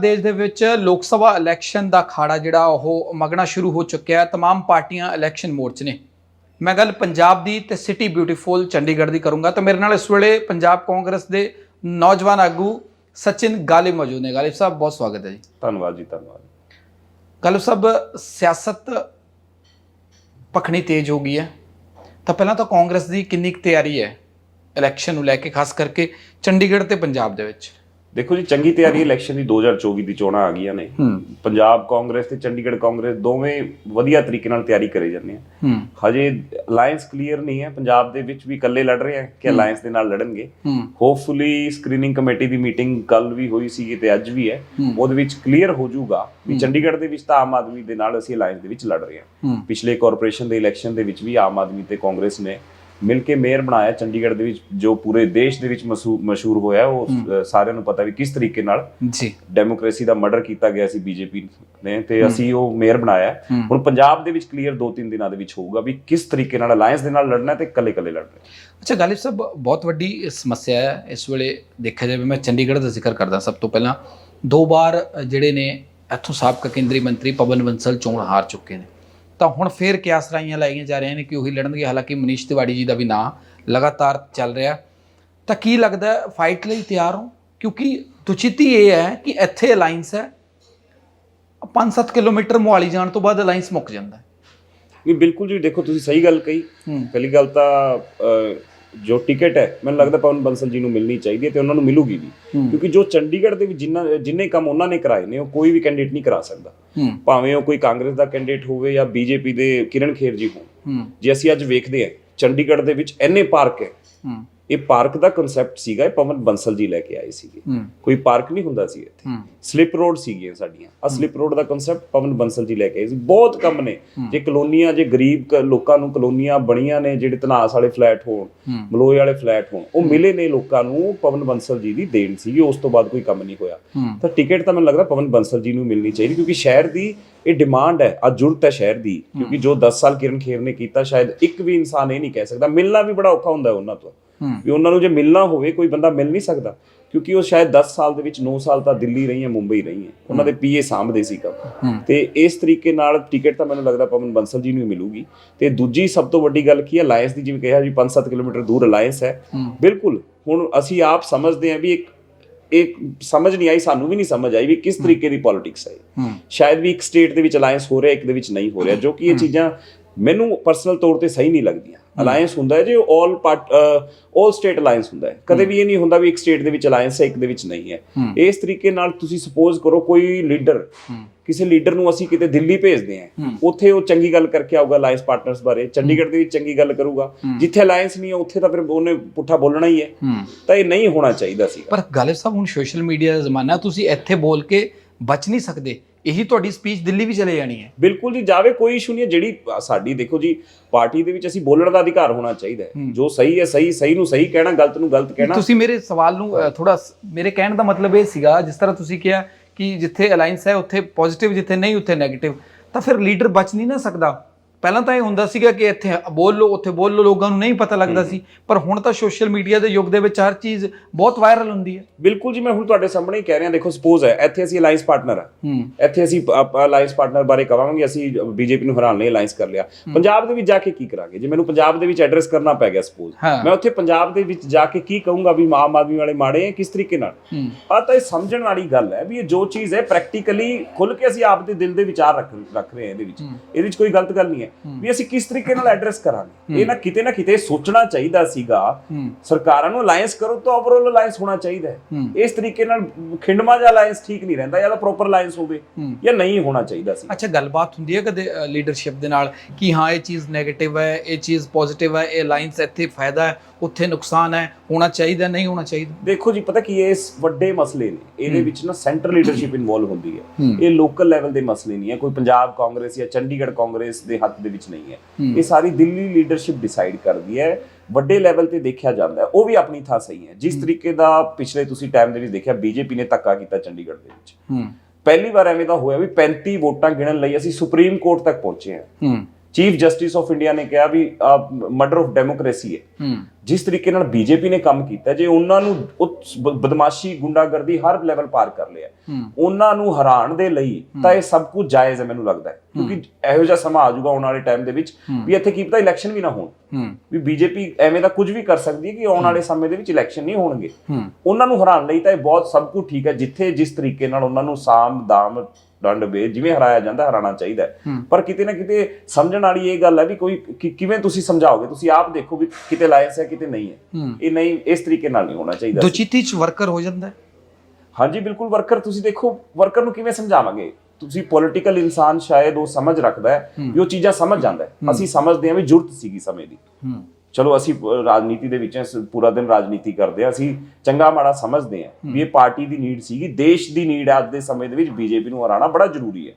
ਦੇਸ਼ ਦੇ ਵਿੱਚ ਲੋਕ ਸਭਾ ਇਲੈਕਸ਼ਨ ਦਾ ਖਾੜਾ ਜਿਹੜਾ ਉਹ ਮਗਣਾ ਸ਼ੁਰੂ ਹੋ ਚੁੱਕਿਆ ਹੈ तमाम ਪਾਰਟੀਆਂ ਇਲੈਕਸ਼ਨ ਮੋਡ 'ਚ ਨੇ ਮੈਂ ਗੱਲ ਪੰਜਾਬ ਦੀ ਤੇ ਸਿਟੀ ਬਿਊਟੀਫੁਲ ਚੰਡੀਗੜ੍ਹ ਦੀ ਕਰੂੰਗਾ ਤਾਂ ਮੇਰੇ ਨਾਲ ਇਸ ਵੇਲੇ ਪੰਜਾਬ ਕਾਂਗਰਸ ਦੇ ਨੌਜਵਾਨ ਆਗੂ ਸਚਿਨ ਗਾਲਿਬ ਮੌਜੂਦ ਨੇ ਗਾਲਿਬ ਸਾਹਿਬ ਬਹੁਤ ਸਵਾਗਤ ਹੈ ਜੀ ਧੰਨਵਾਦ ਜੀ ਧੰਨਵਾਦ ਗਾਲਿਬ ਸਾਹਿਬ ਸਿਆਸਤ ਪਖਣੀ ਤੇਜ਼ ਹੋ ਗਈ ਹੈ ਤਾਂ ਪਹਿਲਾਂ ਤਾਂ ਕਾਂਗਰਸ ਦੀ ਕਿੰਨੀ ਕੁ ਤਿਆਰੀ ਹੈ ਇਲੈਕਸ਼ਨ ਨੂੰ ਲੈ ਕੇ ਖਾਸ ਕਰਕੇ ਚੰਡੀਗੜ੍ਹ ਤੇ ਪੰਜਾਬ ਦੇ ਵਿੱਚ ਦੇਖੋ ਜੀ ਚੰਗੀ ਤਿਆਰੀ ਇਲੈਕਸ਼ਨ ਦੀ 2024 ਦੀ ਚੋਣਾਂ ਆ ਗਈਆਂ ਨੇ। ਪੰਜਾਬ ਕਾਂਗਰਸ ਤੇ ਚੰਡੀਗੜ੍ਹ ਕਾਂਗਰਸ ਦੋਵੇਂ ਵਧੀਆ ਤਰੀਕੇ ਨਾਲ ਤਿਆਰੀ ਕਰੇ ਜਾਂਦੇ ਆ। ਹਜੇ ਅਲਾਈਅੰਸ ਕਲੀਅਰ ਨਹੀਂ ਹੈ ਪੰਜਾਬ ਦੇ ਵਿੱਚ ਵੀ ਇਕੱਲੇ ਲੜ ਰਹੇ ਆ ਕਿ ਅਲਾਈਅੰਸ ਦੇ ਨਾਲ ਲੜਨਗੇ। ਹੋਪਫੁਲੀ ਸਕਰੀਨਿੰਗ ਕਮੇਟੀ ਦੀ ਮੀਟਿੰਗ ਕੱਲ ਵੀ ਹੋਈ ਸੀ ਤੇ ਅੱਜ ਵੀ ਹੈ। ਉਹਦੇ ਵਿੱਚ ਕਲੀਅਰ ਹੋ ਜਾਊਗਾ ਵੀ ਚੰਡੀਗੜ੍ਹ ਦੇ ਵਿੱਚ ਤਾਂ ਆਮ ਆਦਮੀ ਦੇ ਨਾਲ ਅਸੀਂ ਅਲਾਈਅੰਸ ਦੇ ਵਿੱਚ ਲੜ ਰਹੇ ਹੂੰ। ਪਿਛਲੇ ਕਾਰਪੋਰੇਸ਼ਨ ਦੇ ਇਲੈਕਸ਼ਨ ਦੇ ਵਿੱਚ ਵੀ ਆਮ ਆਦਮੀ ਤੇ ਕਾਂਗਰਸ ਨੇ ਮਿਲ ਕੇ ਮੇਅਰ ਬਣਾਇਆ ਚੰਡੀਗੜ੍ਹ ਦੇ ਵਿੱਚ ਜੋ ਪੂਰੇ ਦੇਸ਼ ਦੇ ਵਿੱਚ ਮਸ਼ਹੂ- ਮਸ਼ਹੂਰ ਹੋਇਆ ਉਹ ਸਾਰਿਆਂ ਨੂੰ ਪਤਾ ਵੀ ਕਿਸ ਤਰੀਕੇ ਨਾਲ ਜੀ। ਡੈਮੋਕ੍ਰੇਸੀ ਦਾ ਮਰਡਰ ਕੀਤਾ ਗਿਆ ਸੀ ਬੀਜੇਪੀ ਨੇ ਤੇ ਅਸੀਂ ਉਹ ਮੇਅਰ ਬਣਾਇਆ। ਹੁਣ ਪੰਜਾਬ ਦੇ ਵਿੱਚ ਕਲੀਅਰ 2-3 ਦਿਨਾਂ ਦੇ ਵਿੱਚ ਹੋਊਗਾ ਵੀ ਕਿਸ ਤਰੀਕੇ ਨਾਲ ਅਲਾਈਅੰਸ ਦੇ ਨਾਲ ਲੜਨਾ ਤੇ ਇਕੱਲੇ-ਇਕੱਲੇ ਲੜਨਾ। ਅੱਛਾ ਗਾਲਿਬ ਸਾਹਿਬ ਬਹੁਤ ਵੱਡੀ ਸਮੱਸਿਆ ਹੈ। ਇਸ ਵੇਲੇ ਦੇਖਿਆ ਜਾਵੇ ਮੈਂ ਚੰਡੀਗੜ੍ਹ ਦਾ ਜ਼ਿਕਰ ਕਰਦਾ ਸਭ ਤੋਂ ਪਹਿਲਾਂ। ਦੋ ਵਾਰ ਜਿਹੜੇ ਨੇ ਇੱਥੋਂ ਸਾਬਕਾ ਕੇਂਦਰੀ ਮੰਤਰੀ ਪਵਨ ਬੰਸਲ ਚੋਣ ਹਾਰ ਚੁੱਕੇ ਨੇ। ਤਾਂ ਹੁਣ ਫੇਰ ਕਿਆਸ ਰਾਈਆਂ ਲਾਈਆਂ ਜਾ ਰਹੀਆਂ ਨੇ ਕਿ ਉਹੀ ਲੜਨਗੇ। ਹਾਲਾਂਕਿ ਮਨੀਸ਼ ਤਿਵਾੜੀ ਜੀ ਦਾ ਵੀ ਨਾਂ ਲਗਾਤਾਰ ਚੱਲ ਰਿਹਾ। ਤਾਂ ਕੀ ਲੱਗਦਾ ਫਾਈਟ ਲਈ ਤਿਆਰ ਹੋ? ਕਿਉਂਕਿ ਦੁਚਿੱਤੀ ਇਹ ਹੈ ਕਿ ਇੱਥੇ ਅਲਾਈਅੰਸ ਹੈ। 5-7 ਕਿਲੋਮੀਟਰ ਮੁਹਾਲੀ ਜਾਣ ਤੋਂ ਬਾਅਦ ਅਲਾਈਅੰਸ ਮੁੱਕ ਜਾਂਦਾ ਹੈ। ਵੀ ਬਿਲਕੁਲ ਜੀ ਦੇਖੋ ਤੁਸੀਂ ਸਹੀ ਗੱਲ ਕਹੀ। ਪਹਿਲੀ ਗੱਲ ਤਾਂ ਜੋ ਟਿਕਟ ਹੈ ਮੈਨੂੰ ਲੱਗਦਾ ਪਵਨ ਬੰਸਲ ਜੀ ਨੂੰ ਮਿਲਣੀ ਚਾਹੀਦੀ ਹੈ ਤੇ ਉਹਨਾਂ ਨੂੰ ਮਿਲੂਗੀ ਵੀ। ਕਿਉਂਕਿ ਜੋ ਚੰਡੀਗੜ੍ਹ ਦੇ ਵਿੱਚ ਜਿੰਨਾ ਜਿੰਨੇ ਕੰਮ ਉਹਨਾਂ ਨੇ ਕਰਾਏ ਨੇ ਉਹ ਕੋਈ ਵੀ ਕੈਂਡੀਡੇਟ ਨਹੀਂ ਕਰਾ ਸਕਦਾ। ਭਾਵੇਂ ਉਹ ਕੋਈ ਕਾਂਗਰਸ ਦਾ ਕੈਂਡੀਡੇਟ ਹੋਵੇ ਜਾਂ ਬੀਜੇਪੀ ਦੇ ਕਿਰਨ ਖੇਰ ਜੀ ਹੋਣ। ਹੂੰ। ਜੇ ਅਸੀਂ ਅੱਜ ਵੇਖਦੇ ਹਾਂ ਚੰਡੀਗੜ੍ਹ ਦੇ ਵਿੱਚ ਐਨੇ ਪਾਰਕ ਹੂੰ। ਇਹ ਪਾਰਕ ਦਾ ਕਨਸੈਪਟ ਸੀਗਾ ਇਹ ਪਵਨ ਬੰਸਲ ਜੀ ਲੈ ਕੇ ਆਏ ਸੀਗੇ। ਕੋਈ ਪਾਰਕ ਨਹੀਂ ਹੁੰਦਾ ਸੀ ਇੱਥੇ। ਸਲਿਪ ਰੋਡ ਸੀਗੀਆਂ ਸਾਡੀਆਂ। ਆ ਸਲਿਪ ਰੋਡ ਦਾ ਕਨਸੈਪਟ ਪਵਨ ਬੰਸਲ ਜੀ ਲੈ ਕੇ ਆਏ ਸੀ। ਬਹੁਤ ਕੰਮ ਨੇ। ਜੇ ਕਲੋਨੀਆਂ ਜੇ ਗਰੀਬ ਲੋਕਾਂ ਨੂੰ ਕਲੋਨੀਆਂ ਬਣੀਆਂ ਨੇ ਜਿਹੜੇ ਤਨਾਸ ਵਾਲੇ ਫਲੈਟ ਹੋਣ ਮਲੋਏ ਵਾਲੇ ਫਲੈਟ ਹੋਣ ਉਹ ਮਿਲੇ ਨੇ ਲੋਕਾਂ ਨੂੰ ਪਵਨ ਬੰਸਲ ਜੀ ਦੀ ਦੇਣ ਸੀਗੀ। ਉਸ ਤੋਂ ਬਾਅਦ ਕੋਈ ਕੰਮ ਨਹੀਂ ਹੋਇਆ। ਤਾਂ ਟਿਕਟ ਤਾਂ ਮੈਨੂੰ ਲੱਗਦਾ ਪਵਨ ਬੰਸਲ ਜੀ ਨੂੰ ਮਿਲਣੀ ਚਾਹੀਦੀ ਕਿਉਂਕਿ ਸ਼ਹਿਰ ਦੀ ਇਹ ਡਿਮਾਂਡ ਹੈ। ਆ ਜ਼ਰੂਰਤ ਹੈ ਸ਼ਹਿਰ ਦੀ ਕਿਉਂਕਿ ਜੋ 10 ਸਾਲ ਕਿਰਨ ਖੇਰ ਨੇ ਕੀਤਾ ਸ਼ਾਇਦ ਇੱਕ ਵੀ ਇਨਸਾਨ ਇਹ ਨਹੀਂ ਕਹਿ ਸਕਦਾ। ਮਿਲਣਾ ਵੀ ਬੜਾ ਔਖਾ ਹੁੰਦਾ ਉਹਨਾਂ ਤੋਂ। ਵੀ ਉਹਨਾਂ ਨੂੰ ਜੇ ਮਿਲਣਾ ਹੋਵੇ ਕੋਈ ਬੰਦਾ ਮਿਲ ਨਹੀਂ ਸਕਦਾ ਕਿਉਂਕਿ ਉਹ ਸ਼ਾਇਦ 10 ਸਾਲ ਦੇ ਵਿੱਚ 9 ਸਾਲ ਤਾਂ ਦਿੱਲੀ ਰਹੀ ਹੈ ਮੁੰਬਈ ਰਹੀ ਹੈ। ਉਹਨਾਂ ਦੇ ਪੀਏ ਸਾਂਭਦੇ ਸੀ ਕੰਮ। ਤੇ ਇਸ ਤਰੀਕੇ ਨਾਲ ਟਿਕਟ ਤਾਂ ਮੈਨੂੰ ਲੱਗਦਾ ਪਵਨ ਬੰਸਲ ਜੀ ਨੂੰ ਹੀ ਮਿਲੂਗੀ। ਤੇ ਦੂਜੀ ਸਭ ਤੋਂ ਵੱਡੀ ਗੱਲ ਕੀ ਹੈ ਅਲਾਈਅੰਸ ਦੀ ਜਿਵੇਂ ਕਿਹਾ ਜੀ 5-7 ਕਿਲੋਮੀਟਰ ਦੂਰ ਅਲਾਈਅੰਸ ਹੈ। ਬਿਲਕੁਲ ਹੁਣ ਅਸੀਂ ਆਪ ਸਮਝਦੇ ਹਾਂ ਵੀ ਇੱਕ ਇੱਕ ਸਮਝ ਨਹੀਂ ਆਈ ਸਾਨੂੰ ਵੀ ਨਹੀਂ ਸਮਝ ਆਈ ਵੀ ਕਿਸ ਤਰੀਕੇ ਦੀ ਪੋਲਿਟਿਕਸ ਇਹ। ਹੂੰ। ਸ਼ਾਇਦ ਵੀ ਇੱਕ ਸਟੇਟ ਦੇ ਵਿੱਚ ਅਲਾਈਅੰਸ ਹੋ ਰਿਹਾ ਇੱਕ ਦੇ ਵਿੱਚ ਨਹੀਂ ਹੋ ਰਿਹਾ ਜੋ ਕਿ ਇਹ ਚੀਜ਼ਾਂ ਮੈਨੂੰ ਪਰਸਨਲ ਤੌਰ ਤੇ ਸਹੀ ਨਹੀਂ ਲੱਗਦੀਆਂ। ਅਲਾਈਅੰਸ ਹੁੰਦਾ ਹੈ ਜੇ all part all state alliance ਹੁੰਦਾ ਹੈ। ਕਦੇ ਵੀ ਇਹ ਨਹੀਂ ਹੁੰਦਾ ਵੀ ਇੱਕ ਸਟੇਟ ਦੇ ਵਿੱਚ ਅਲਾਈਅੰਸ ਹੈ ਇੱਕ ਦੇ ਵਿੱਚ ਨਹੀਂ ਹੈ। ਇਸ ਤਰੀਕੇ ਨਾਲ ਤੁਸੀਂ ਸਪੋਜ਼ ਕਰੋ ਕੋਈ ਲੀਡਰ ਕਿਸੇ ਲੀਡਰ ਨੂੰ ਅਸੀਂ ਕਿਤੇ ਦਿੱਲੀ ਭੇਜਦੇ ਹਾਂ। ਉੱਥੇ ਉਹ ਚੰਗੀ ਗੱਲ ਕਰਕੇ ਆਊਗਾ ਅਲਾਈਅੰਸ ਪਾਰਟਨਰਸ ਬਾਰੇ ਚੰਡੀਗੜ੍ਹ ਦੇ ਵਿੱਚ ਚੰਗੀ ਗੱਲ ਕਰੂਗਾ। ਜਿੱਥੇ ਅਲਾਈਅੰਸ ਨਹੀਂ ਹੈ ਉੱਥੇ ਤਾਂ ਫਿਰ ਉਹਨੇ ਪੁੱਠਾ ਬੋਲਣਾ ਹੀ ਹੈ। ਤਾਂ ਇਹ ਨਹੀਂ ਹੋਣਾ ਚਾਹੀਦਾ ਸੀ ਪਰ ਗਾਲਿਬ ਸਾਹਿਬ ਹੁਣ ਸੋਸ਼ਲ ਮੀਡੀਆ ਦਾ ਜ਼ਮਾਨਾ ਤੁਸੀਂ ਇੱਥੇ ਬੋਲ ਕੇ ਬਚ ਨਹੀਂ ਸਕਦੇ। ਇਹੀ ਤੁਹਾਡੀ ਸਪੀਚ ਦਿੱਲੀ ਵੀ ਚਲੇ ਜਾਣੀ ਹੈ। ਬਿਲਕੁਲ ਜੀ ਜਾਵੇ ਕੋਈ ਇਸ਼ੂ ਨਹੀਂ ਹੈ ਜਿਹੜੀ ਸਾਡੀ ਦੇਖੋ ਜੀ ਪਾਰਟੀ ਦੇ ਵਿੱਚ ਅਸੀਂ ਬੋਲਣ ਦਾ ਅਧਿਕਾਰ ਹੋਣਾ ਚਾਹੀਦਾ ਹੈ। ਜੋ ਸਹੀ ਹੈ ਸਹੀ ਸਹੀ ਨੂੰ ਸਹੀ ਕਹਿਣਾ ਗਲਤ ਨੂੰ ਗਲਤ ਕਹਿਣਾ। ਤੁਸੀਂ ਮੇਰੇ ਸਵਾਲ ਨੂੰ ਥੋੜਾ ਮੇਰੇ ਕਹਿਣ ਦਾ ਮਤਲਬ ਇਹ ਸੀਗਾ ਜਿਸ ਤਰ੍ਹਾਂ ਤੁਸੀਂ ਕਿਹਾ ਕਿ ਜਿੱਥੇ ਅਲਾਈਅੰਸ ਹੈ ਉੱਥੇ ਪੋਜ਼ਿਟਿਵ ਜਿੱਥੇ ਨਹੀਂ ਉੱਥੇ 네ਗੇਟਿਵ ਤਾਂ ਫਿਰ ਲੀਡਰ ਬਚ ਨਹੀਂ ਨਾ ਸਕਦਾ। ਪਹਿਲਾਂ ਤਾਂ ਇਹ ਹੁੰਦਾ ਸੀਗਾ ਕਿ ਇੱਥੇ ਬੋਲ ਲਓ ਉੱਥੇ ਬੋਲ ਲਓ ਲੋਕਾਂ ਨੂੰ ਨਹੀਂ ਪਤਾ ਲੱਗਦਾ ਸੀ। ਪਰ ਹੁਣ ਤਾਂ ਸੋਸ਼ਲ ਮੀਡੀਆ ਦੇ ਯੁੱਗ ਦੇ ਵਿੱਚ ਹਰ ਚੀਜ਼ ਬਹੁਤ ਵਾਇਰਲ ਹੁੰਦੀ ਹੈ। ਬਿਲਕੁਲ ਜੀ ਮੈਂ ਹੁਣ ਤੁਹਾਡੇ ਸਾਹਮਣੇ ਹੀ ਕਹਿ ਰਿਹਾ ਦੇਖੋ ਸਪੋਜ਼ ਹੈ ਇੱਥੇ ਅਸੀਂ ਅਲਾਈਅੰਸ ਪਾਰਟਨਰ ਆ। ਹੂੰ। ਇੱਥੇ ਅਸੀਂ ਅਲਾਈਅੰਸ ਪਾਰਟਨਰ ਬਾਰੇ ਕਵਾਂਗੇ ਅਸੀਂ ਬੀਜੇਪੀ ਨੂੰ ਹਰਾਉਣ ਲਈ ਅਲਾਈਅੰਸ ਕਰ ਲਿਆ। ਪੰਜਾਬ ਦੇ ਵਿੱਚ ਜਾ ਕੇ ਕੀ ਕਰਾਂਗੇ? ਜੇ ਮੈਨੂੰ ਪੰਜਾਬ ਦੇ ਵਿੱਚ ਐਡਰੈਸ ਕਰਨਾ ਪੈ ਗਿਆ ਸਪੋਜ਼। ਮੈਂ ਉੱਥੇ ਪੰਜਾਬ ਦੇ ਵਿੱਚ ਜਾ ਕੇ ਕੀ ਕਹੂੰਗਾ ਵੀ ਆਮ ਆਦਮੀ ਵਾਲੇ ਮਾੜੇ ਹੈ ਕਿਸ ਤਰੀਕੇ ਨਾਲ? ਆ ਤਾਂ ਇਹ ਸਮਝਣ ਵਾਲੀ ਗੱਲ ਹੈ ਵੀ ਇਹ ਜੋ ਚੀਜ਼ ਹੈ ਪ੍ਰੈਕਟੀਕਲੀ ਖੁੱਲ ਕੇ ਅਸੀਂ ਆਪ ਦੇ ਦਿਲ ਦੇ ਵਿਚਾਰ ਰੱਖ ਰੱਖ ਰਹੇ ਹਾਂ ਇਹਦੇ ਵਿੱਚ। ਇਹਦੇ ਵਿੱਚ ਕੋਈ ਗਲਤ ਗੱਲ ਨਹੀਂ ਹੈ। ਵੀ ਅਸੀਂ ਕਿਸ ਤਰੀਕੇ ਨਾਲ ਐਡਰੈਸ ਕਰਾਂਗੇ? ਇਹ ਨਾ ਕਿਤੇ ਨਾ ਕਿਤੇ ਸੋਚਣਾ ਚਾਹੀਦਾ ਸੀਗਾ। ਸਰਕਾਰਾਂ ਨੂੰ ਅਲਾਈਅੰਸ ਕਰੋ ਤਾਂ ਓਵਰਆਲ ਅਲਾਈਅੰਸ ਹੋਣਾ ਚਾਹੀਦਾ ਹੈ। ਇਸ ਤਰੀਕੇ ਨਾਲ ਖਿੰਡਮਾ ਜਿਹਾ ਅਲਾਈਅੰਸ ਠੀਕ ਨਹੀਂ ਰਹਿੰਦਾ ਜਾਂ ਤਾਂ ਪ੍ਰੋਪਰ ਅਲਾਈਅੰਸ ਹੋਵੇ ਜਾਂ ਨਹੀਂ ਹੋਣਾ ਚਾਹੀਦਾ ਸੀ। ਅੱਛਾ ਗੱਲਬਾਤ ਹੁੰਦੀ ਹੈ ਕਦੇ ਲੀਡਰਸ਼ਿਪ ਦੇ ਨਾਲ ਕਿ ਹਾਂ ਇਹ ਚੀਜ਼ 네ਗੇਟਿਵ ਹੈ ਇਹ ਚੀਜ਼ ਪੋਜ਼ਿਟਿਵ ਹੈ ਇਹ ਅਲਾਈਅੰਸ ਇੱਥੇ ਫਾਇਦਾ ਹੈ? ਉੱਥੇ ਨੁਕਸਾਨ ਹੈ ਹੋਣਾ ਚਾਹੀਦਾ ਨਹੀਂ ਹੋਣਾ ਚਾਹੀਦਾ? ਦੇਖੋ ਜੀ ਪਤਾ ਕੀ ਹੈ ਇਸ ਵੱਡੇ ਮਸਲੇ ਨੇ। ਇਹਦੇ ਵਿੱਚ ਨਾ ਸੈਂਟਰ ਲੀਡਰਸ਼ਿਪ ਇਨਵੋਲਵ ਹੁੰਦੀ ਹੈ। ਇਹ ਲੋਕਲ ਲੈਵਲ ਦੇ ਮਸਲੇ ਨਹੀਂ ਹੈ। ਕੋਈ ਪੰਜਾਬ ਕਾਂਗਰਸ ਜਾਂ ਚੰਡੀਗੜ੍ਹ ਕਾਂਗਰਸ ਦੇ ਹੱਥ ਦੇ ਵਿੱਚ ਨਹੀਂ ਹੈ। ਇਹ ਸਾਰੀ ਦਿੱਲੀ ਲੀਡਰਸ਼ਿਪ ਡਿਸਾਈਡ ਕਰਦੀ ਹੈ। ਵੱਡੇ ਲੈਵਲ ਤੇ ਦੇਖਿਆ ਜਾਂਦਾ ਉਹ ਵੀ ਆਪਣੀ ਥਾਂ ਸਹੀ ਹੈ। ਜਿਸ ਤਰੀਕੇ ਦਾ ਪਿਛਲੇ ਤੁਸੀਂ ਟਾਈਮ ਦੇ ਵਿੱਚ ਦੇਖਿਆ ਬੀਜੇਪੀ ਨੇ ਧੱਕਾ ਕੀਤਾ ਚੰਡੀਗੜ੍ਹ ਦੇ ਵਿੱਚ। ਪਹਿਲੀ ਵਾਰ ਐਵੇਂ ਦਾ ਹੋਇਆ ਵੀ 35 ਵੋਟਾਂ ਗਿਣਨ ਲਈ ਅਸੀਂ ਸੁਪਰੀਮ ਕੋਰਟ ਤੱਕ ਪਹੁੰਚੇ ਹੂੰ। ਚੀਫ ਜਸਟਿਸ ਆਫ ਇੰਡੀਆ ਨੇ ਕਿਹਾ ਵੀ ਮਰਡਰ ਆਫ ਡੈਮੋਕ੍ਰੇਸੀ ਹੈ। ਜਿਸ ਤਰੀਕੇ ਨਾਲ ਬੀਜੇਪੀ ਨੇ ਕੰਮ ਕੀਤਾ ਜੇ ਉਹਨਾਂ ਨੂੰ ਬਦਮਾਸ਼ੀ ਗੁੰਡਾਗਰਦੀ ਹਰ ਲੈਵਲ ਪਾਰ ਕਰ ਲਿਆ ਉਹਨਾਂ ਨੂੰ ਹਰਾਉਣ ਦੇ ਲਈ ਤਾਂ ਇਹ ਸਭ ਕੁਝ ਜਾਇਜ਼ ਹੈ ਮੈਨੂੰ ਲੱਗਦਾ ਹੈ। ਕਿਉਂਕਿ ਇਹੋ ਜਿਹਾ ਸਮਾਂ ਆ ਜਾਊਗਾ ਆਉਣ ਵਾਲੇ ਟਾਈਮ ਦੇ ਵਿੱਚ ਵੀ ਇੱਥੇ ਕੀ ਪਤਾ ਇਲੈਕਸ਼ਨ ਵੀ ਨਾ ਹੋਣ। ਵੀ ਬੀਜੇਪੀ ਐਵੇਂ ਦਾ ਕੁਝ ਵੀ ਕਰ ਸਕਦੀ ਹੈ ਕਿ ਆਉਣ ਵਾਲੇ ਸਮੇਂ ਦੇ ਵਿੱਚ ਇਲੈਕਸ਼ਨ ਨਹੀਂ ਹੋਣਗੇ। ਉਹਨਾਂ ਨੂੰ ਹਰਾਉਣ ਲਈ ਤਾਂ ਇਹ ਬਹੁਤ ਸਭ ਕੁਝ ਠੀਕ ਹੈ ਜਿੱਥੇ ਜਿਸ ਤਰੀਕੇ ਨਾਲ ਉਹਨਾਂ ਨੂੰ ਸਾਮ ਦਾਮ ਡੰਡ ਬੇ ਜਿਵੇਂ ਹਰਾਇਆ ਜਾਂਦਾ ਹਰਾਣਾ ਚਾਹੀਦਾ। ਪਰ ਕਿਤੇ ਨਾ ਕਿਤੇ ਸਮਝਣ ਵਾਲੀ ਇਹ ਗੱਲ ਹੈ ਵੀ ਕੋਈ ਕਿਵੇਂ ਤੁਸੀਂ ਸਮਝਾਓਗੇ? ਤੁਸੀਂ ਆਪ ਦੇਖੋ ਵੀ ਕਿਤੇ ਲਾਇਸ ਹੈ ਕਿਤੇ ਨਹੀਂ ਹੈ। ਇਹ ਨਹੀਂ ਇਸ ਤਰੀਕੇ ਨਾਲ ਨਹੀਂ ਹੋਣਾ ਚਾਹੀਦਾ। ਦੁਚਿੱਤੀ ਚ ਵਰਕਰ ਹੋ ਜਾਂਦਾ ਹਾਂਜੀ ਬਿਲਕੁਲ ਵਰਕਰ। ਤੁਸੀਂ ਦੇਖੋ ਵਰਕਰ ਨੂੰ ਕਿਵੇਂ ਸਮਝਾਵਾਂਗੇ? ਤੁਸੀਂ ਪੋਲੀਟੀਕਲ ਇਨਸਾਨ ਸ਼ਾਇਦ ਉਹ ਸਮਝ ਰੱਖਦਾ ਹੈ ਵੀ ਉਹ ਚੀਜ਼ਾਂ ਸਮਝ ਜਾਂਦਾ ਹੈ। ਅਸੀਂ ਸਮਝਦੇ ਹਾਂ ਵੀ ਜ਼ਰੂਰਤ ਸੀਗੀ ਸਮੇਂ ਦੀ। ਹੂੰ। ਚਲੋ ਅਸੀਂ ਰਾਜਨੀਤੀ ਦੇ ਵਿੱਚ ਪੂਰਾ ਦਿਨ ਰਾਜਨੀਤੀ ਕਰਦੇ ਆ ਅਸੀਂ ਚੰਗਾ ਮਾੜਾ ਸਮਝਦੇ ਆ ਵੀ ਇਹ ਪਾਰਟੀ ਦੀ ਨੀਡ ਸੀਗੀ। ਦੇਸ਼ ਦੀ ਨੀਡ ਅੱਜ ਦੇ ਸਮੇਂ ਦੇ ਵਿੱਚ ਬੀਜੇਪੀ ਨੂੰ ਹਰਾਉਣਾ ਬੜਾ ਜ਼ਰੂਰੀ ਹੈ।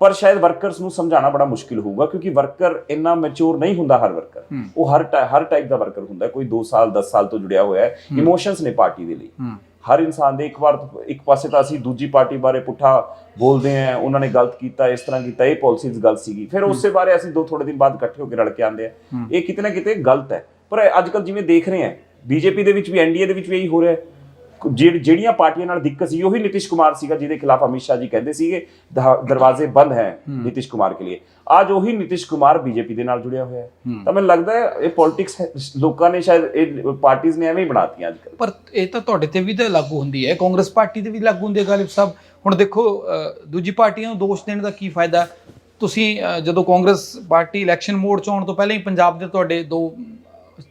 ਪਰ ਸ਼ਾਇਦ ਵਰਕਰਸ ਨੂੰ ਸਮਝਾਉਣਾ ਬੜਾ ਮੁਸ਼ਕਿਲ ਹੋਊਗਾ ਕਿਉਂਕਿ ਵਰਕਰ ਇੰਨਾ ਮੈਚੁਰ ਨਹੀਂ ਹੁੰਦਾ ਹਰ ਵਰਕਰ। ਉਹ ਹਰ ਹਰ ਟਾਈਪ ਦਾ ਵਰਕਰ ਹੁੰਦਾ। ਕੋਈ 2 ਸਾਲ 10 ਸਾਲ ਤੋਂ ਜੁੜਿਆ ਹੋਇਆ ਹੈ। ਇਮੋਸ਼ਨਸ ਨੇ ਪਾਰਟੀ ਦੇ ਲਈ। ਹਰ ਇਨਸਾਨ ਦੇ ਇੱਕ ਵਾਰ ਇੱਕ ਪਾਸੇ ਤਾਂ ਅਸੀਂ ਦੂਜੀ ਪਾਰਟੀ ਬਾਰੇ ਪੁੱਠਾ ਬੋਲਦੇ ਆ ਉਹਨਾਂ ਨੇ ਗਲਤ ਕੀਤਾ ਇਸ ਤਰ੍ਹਾਂ ਕੀਤਾ ਇਹ ਪਾਲਿਸੀਜ਼ ਗਲਤ ਸੀਗੀ। ਫਿਰ ਉਸੇ ਬਾਰੇ ਅਸੀਂ ਦੋ ਥੋੜੇ ਦਿਨ ਬਾਅਦ ਇਕੱਠੇ ਹੋ ਕੇ ਰਲ ਕੇ ਆਉਂਦੇ ਆ ਇਹ ਕਿਤੇ ਨਾ ਕਿਤੇ ਗਲਤ ਹੈ। ਪਰ ਅੱਜ ਕੱਲ ਜਿਵੇਂ ਦੇਖ ਰਹੇ ਆ ਬੀਜੇਪੀ ਦੇ ਵਿੱਚ ਵੀ ਐਨਡੀਏ ਦੇ ਵਿੱਚ ਵੀ ਇਹੀ ਹੋ ਰਿਹਾ ਹੈ। ਜਿਹੜੀ- ਜਿਹੜੀਆਂ ਪਾਰਟੀਆਂ ਨਾਲ ਦਿੱਕਤ ਸੀ ਉਹੀ ਨਿਤਿਸ਼ ਕੁਮਾਰ ਸੀਗਾ ਜਿਹਦੇ ਖਿਲਾਫ ਅਮਿਤ ਸ਼ਾਹ ਜੀ ਕਹਿੰਦੇ ਸੀਗੇ ਦਰਵਾਜ਼ੇ ਬੰਦ ਹੈ ਨਿਤਿਸ਼ ਕੁਮਾਰ ਕੇ ਲਈ ਅੱਜ ਉਹੀ ਨਿਤਿਸ਼ ਕੁਮਾਰ ਬੀਜੇਪੀ ਦੇ ਨਾਲ ਜੁੜਿਆ ਹੋਇਆ ਹੈ। ਤਾਂ ਮੈਨੂੰ ਲੱਗਦਾ ਹੈ ਇਹ ਪੋਲਿਟਿਕਸ ਲੋਕਾਂ ਨੇ ਸ਼ਾਇਦ ਇਹ ਪਾਰਟੀਆਂ ਨੇ ਐਵੇਂ ਹੀ ਬਣਾਤੀਆਂ ਅੱਜ ਪਰ ਇਹ ਤਾਂ ਤੁਹਾਡੇ ਤੇ ਵੀ ਤਾਂ ਲਾਗੂ ਹੁੰਦੀ ਹੈ ਕਾਂਗਰਸ ਪਾਰਟੀ ਤੇ ਵੀ ਲਾਗੂ ਹੁੰਦੀ ਹੈ ਗਾਲਿਬ ਸਾਹਿਬ। ਹੁਣ ਦੇਖੋ ਦੂਜੀ ਪਾਰਟੀਆਂ ਨੂੰ ਦੋਸ਼ ਦੇਣ ਦਾ ਕੀ ਫਾਇਦਾ? ਤੁਸੀਂ ਜਦੋਂ ਕਾਂਗਰਸ ਪਾਰਟੀ ਇਲੈਕਸ਼ਨ ਮੋਡ ਚ ਆਉਣ ਤੋਂ ਪਹਿਲਾਂ ਹੀ ਪੰਜਾਬ ਦੇ ਤੁਹਾਡੇ ਦੋ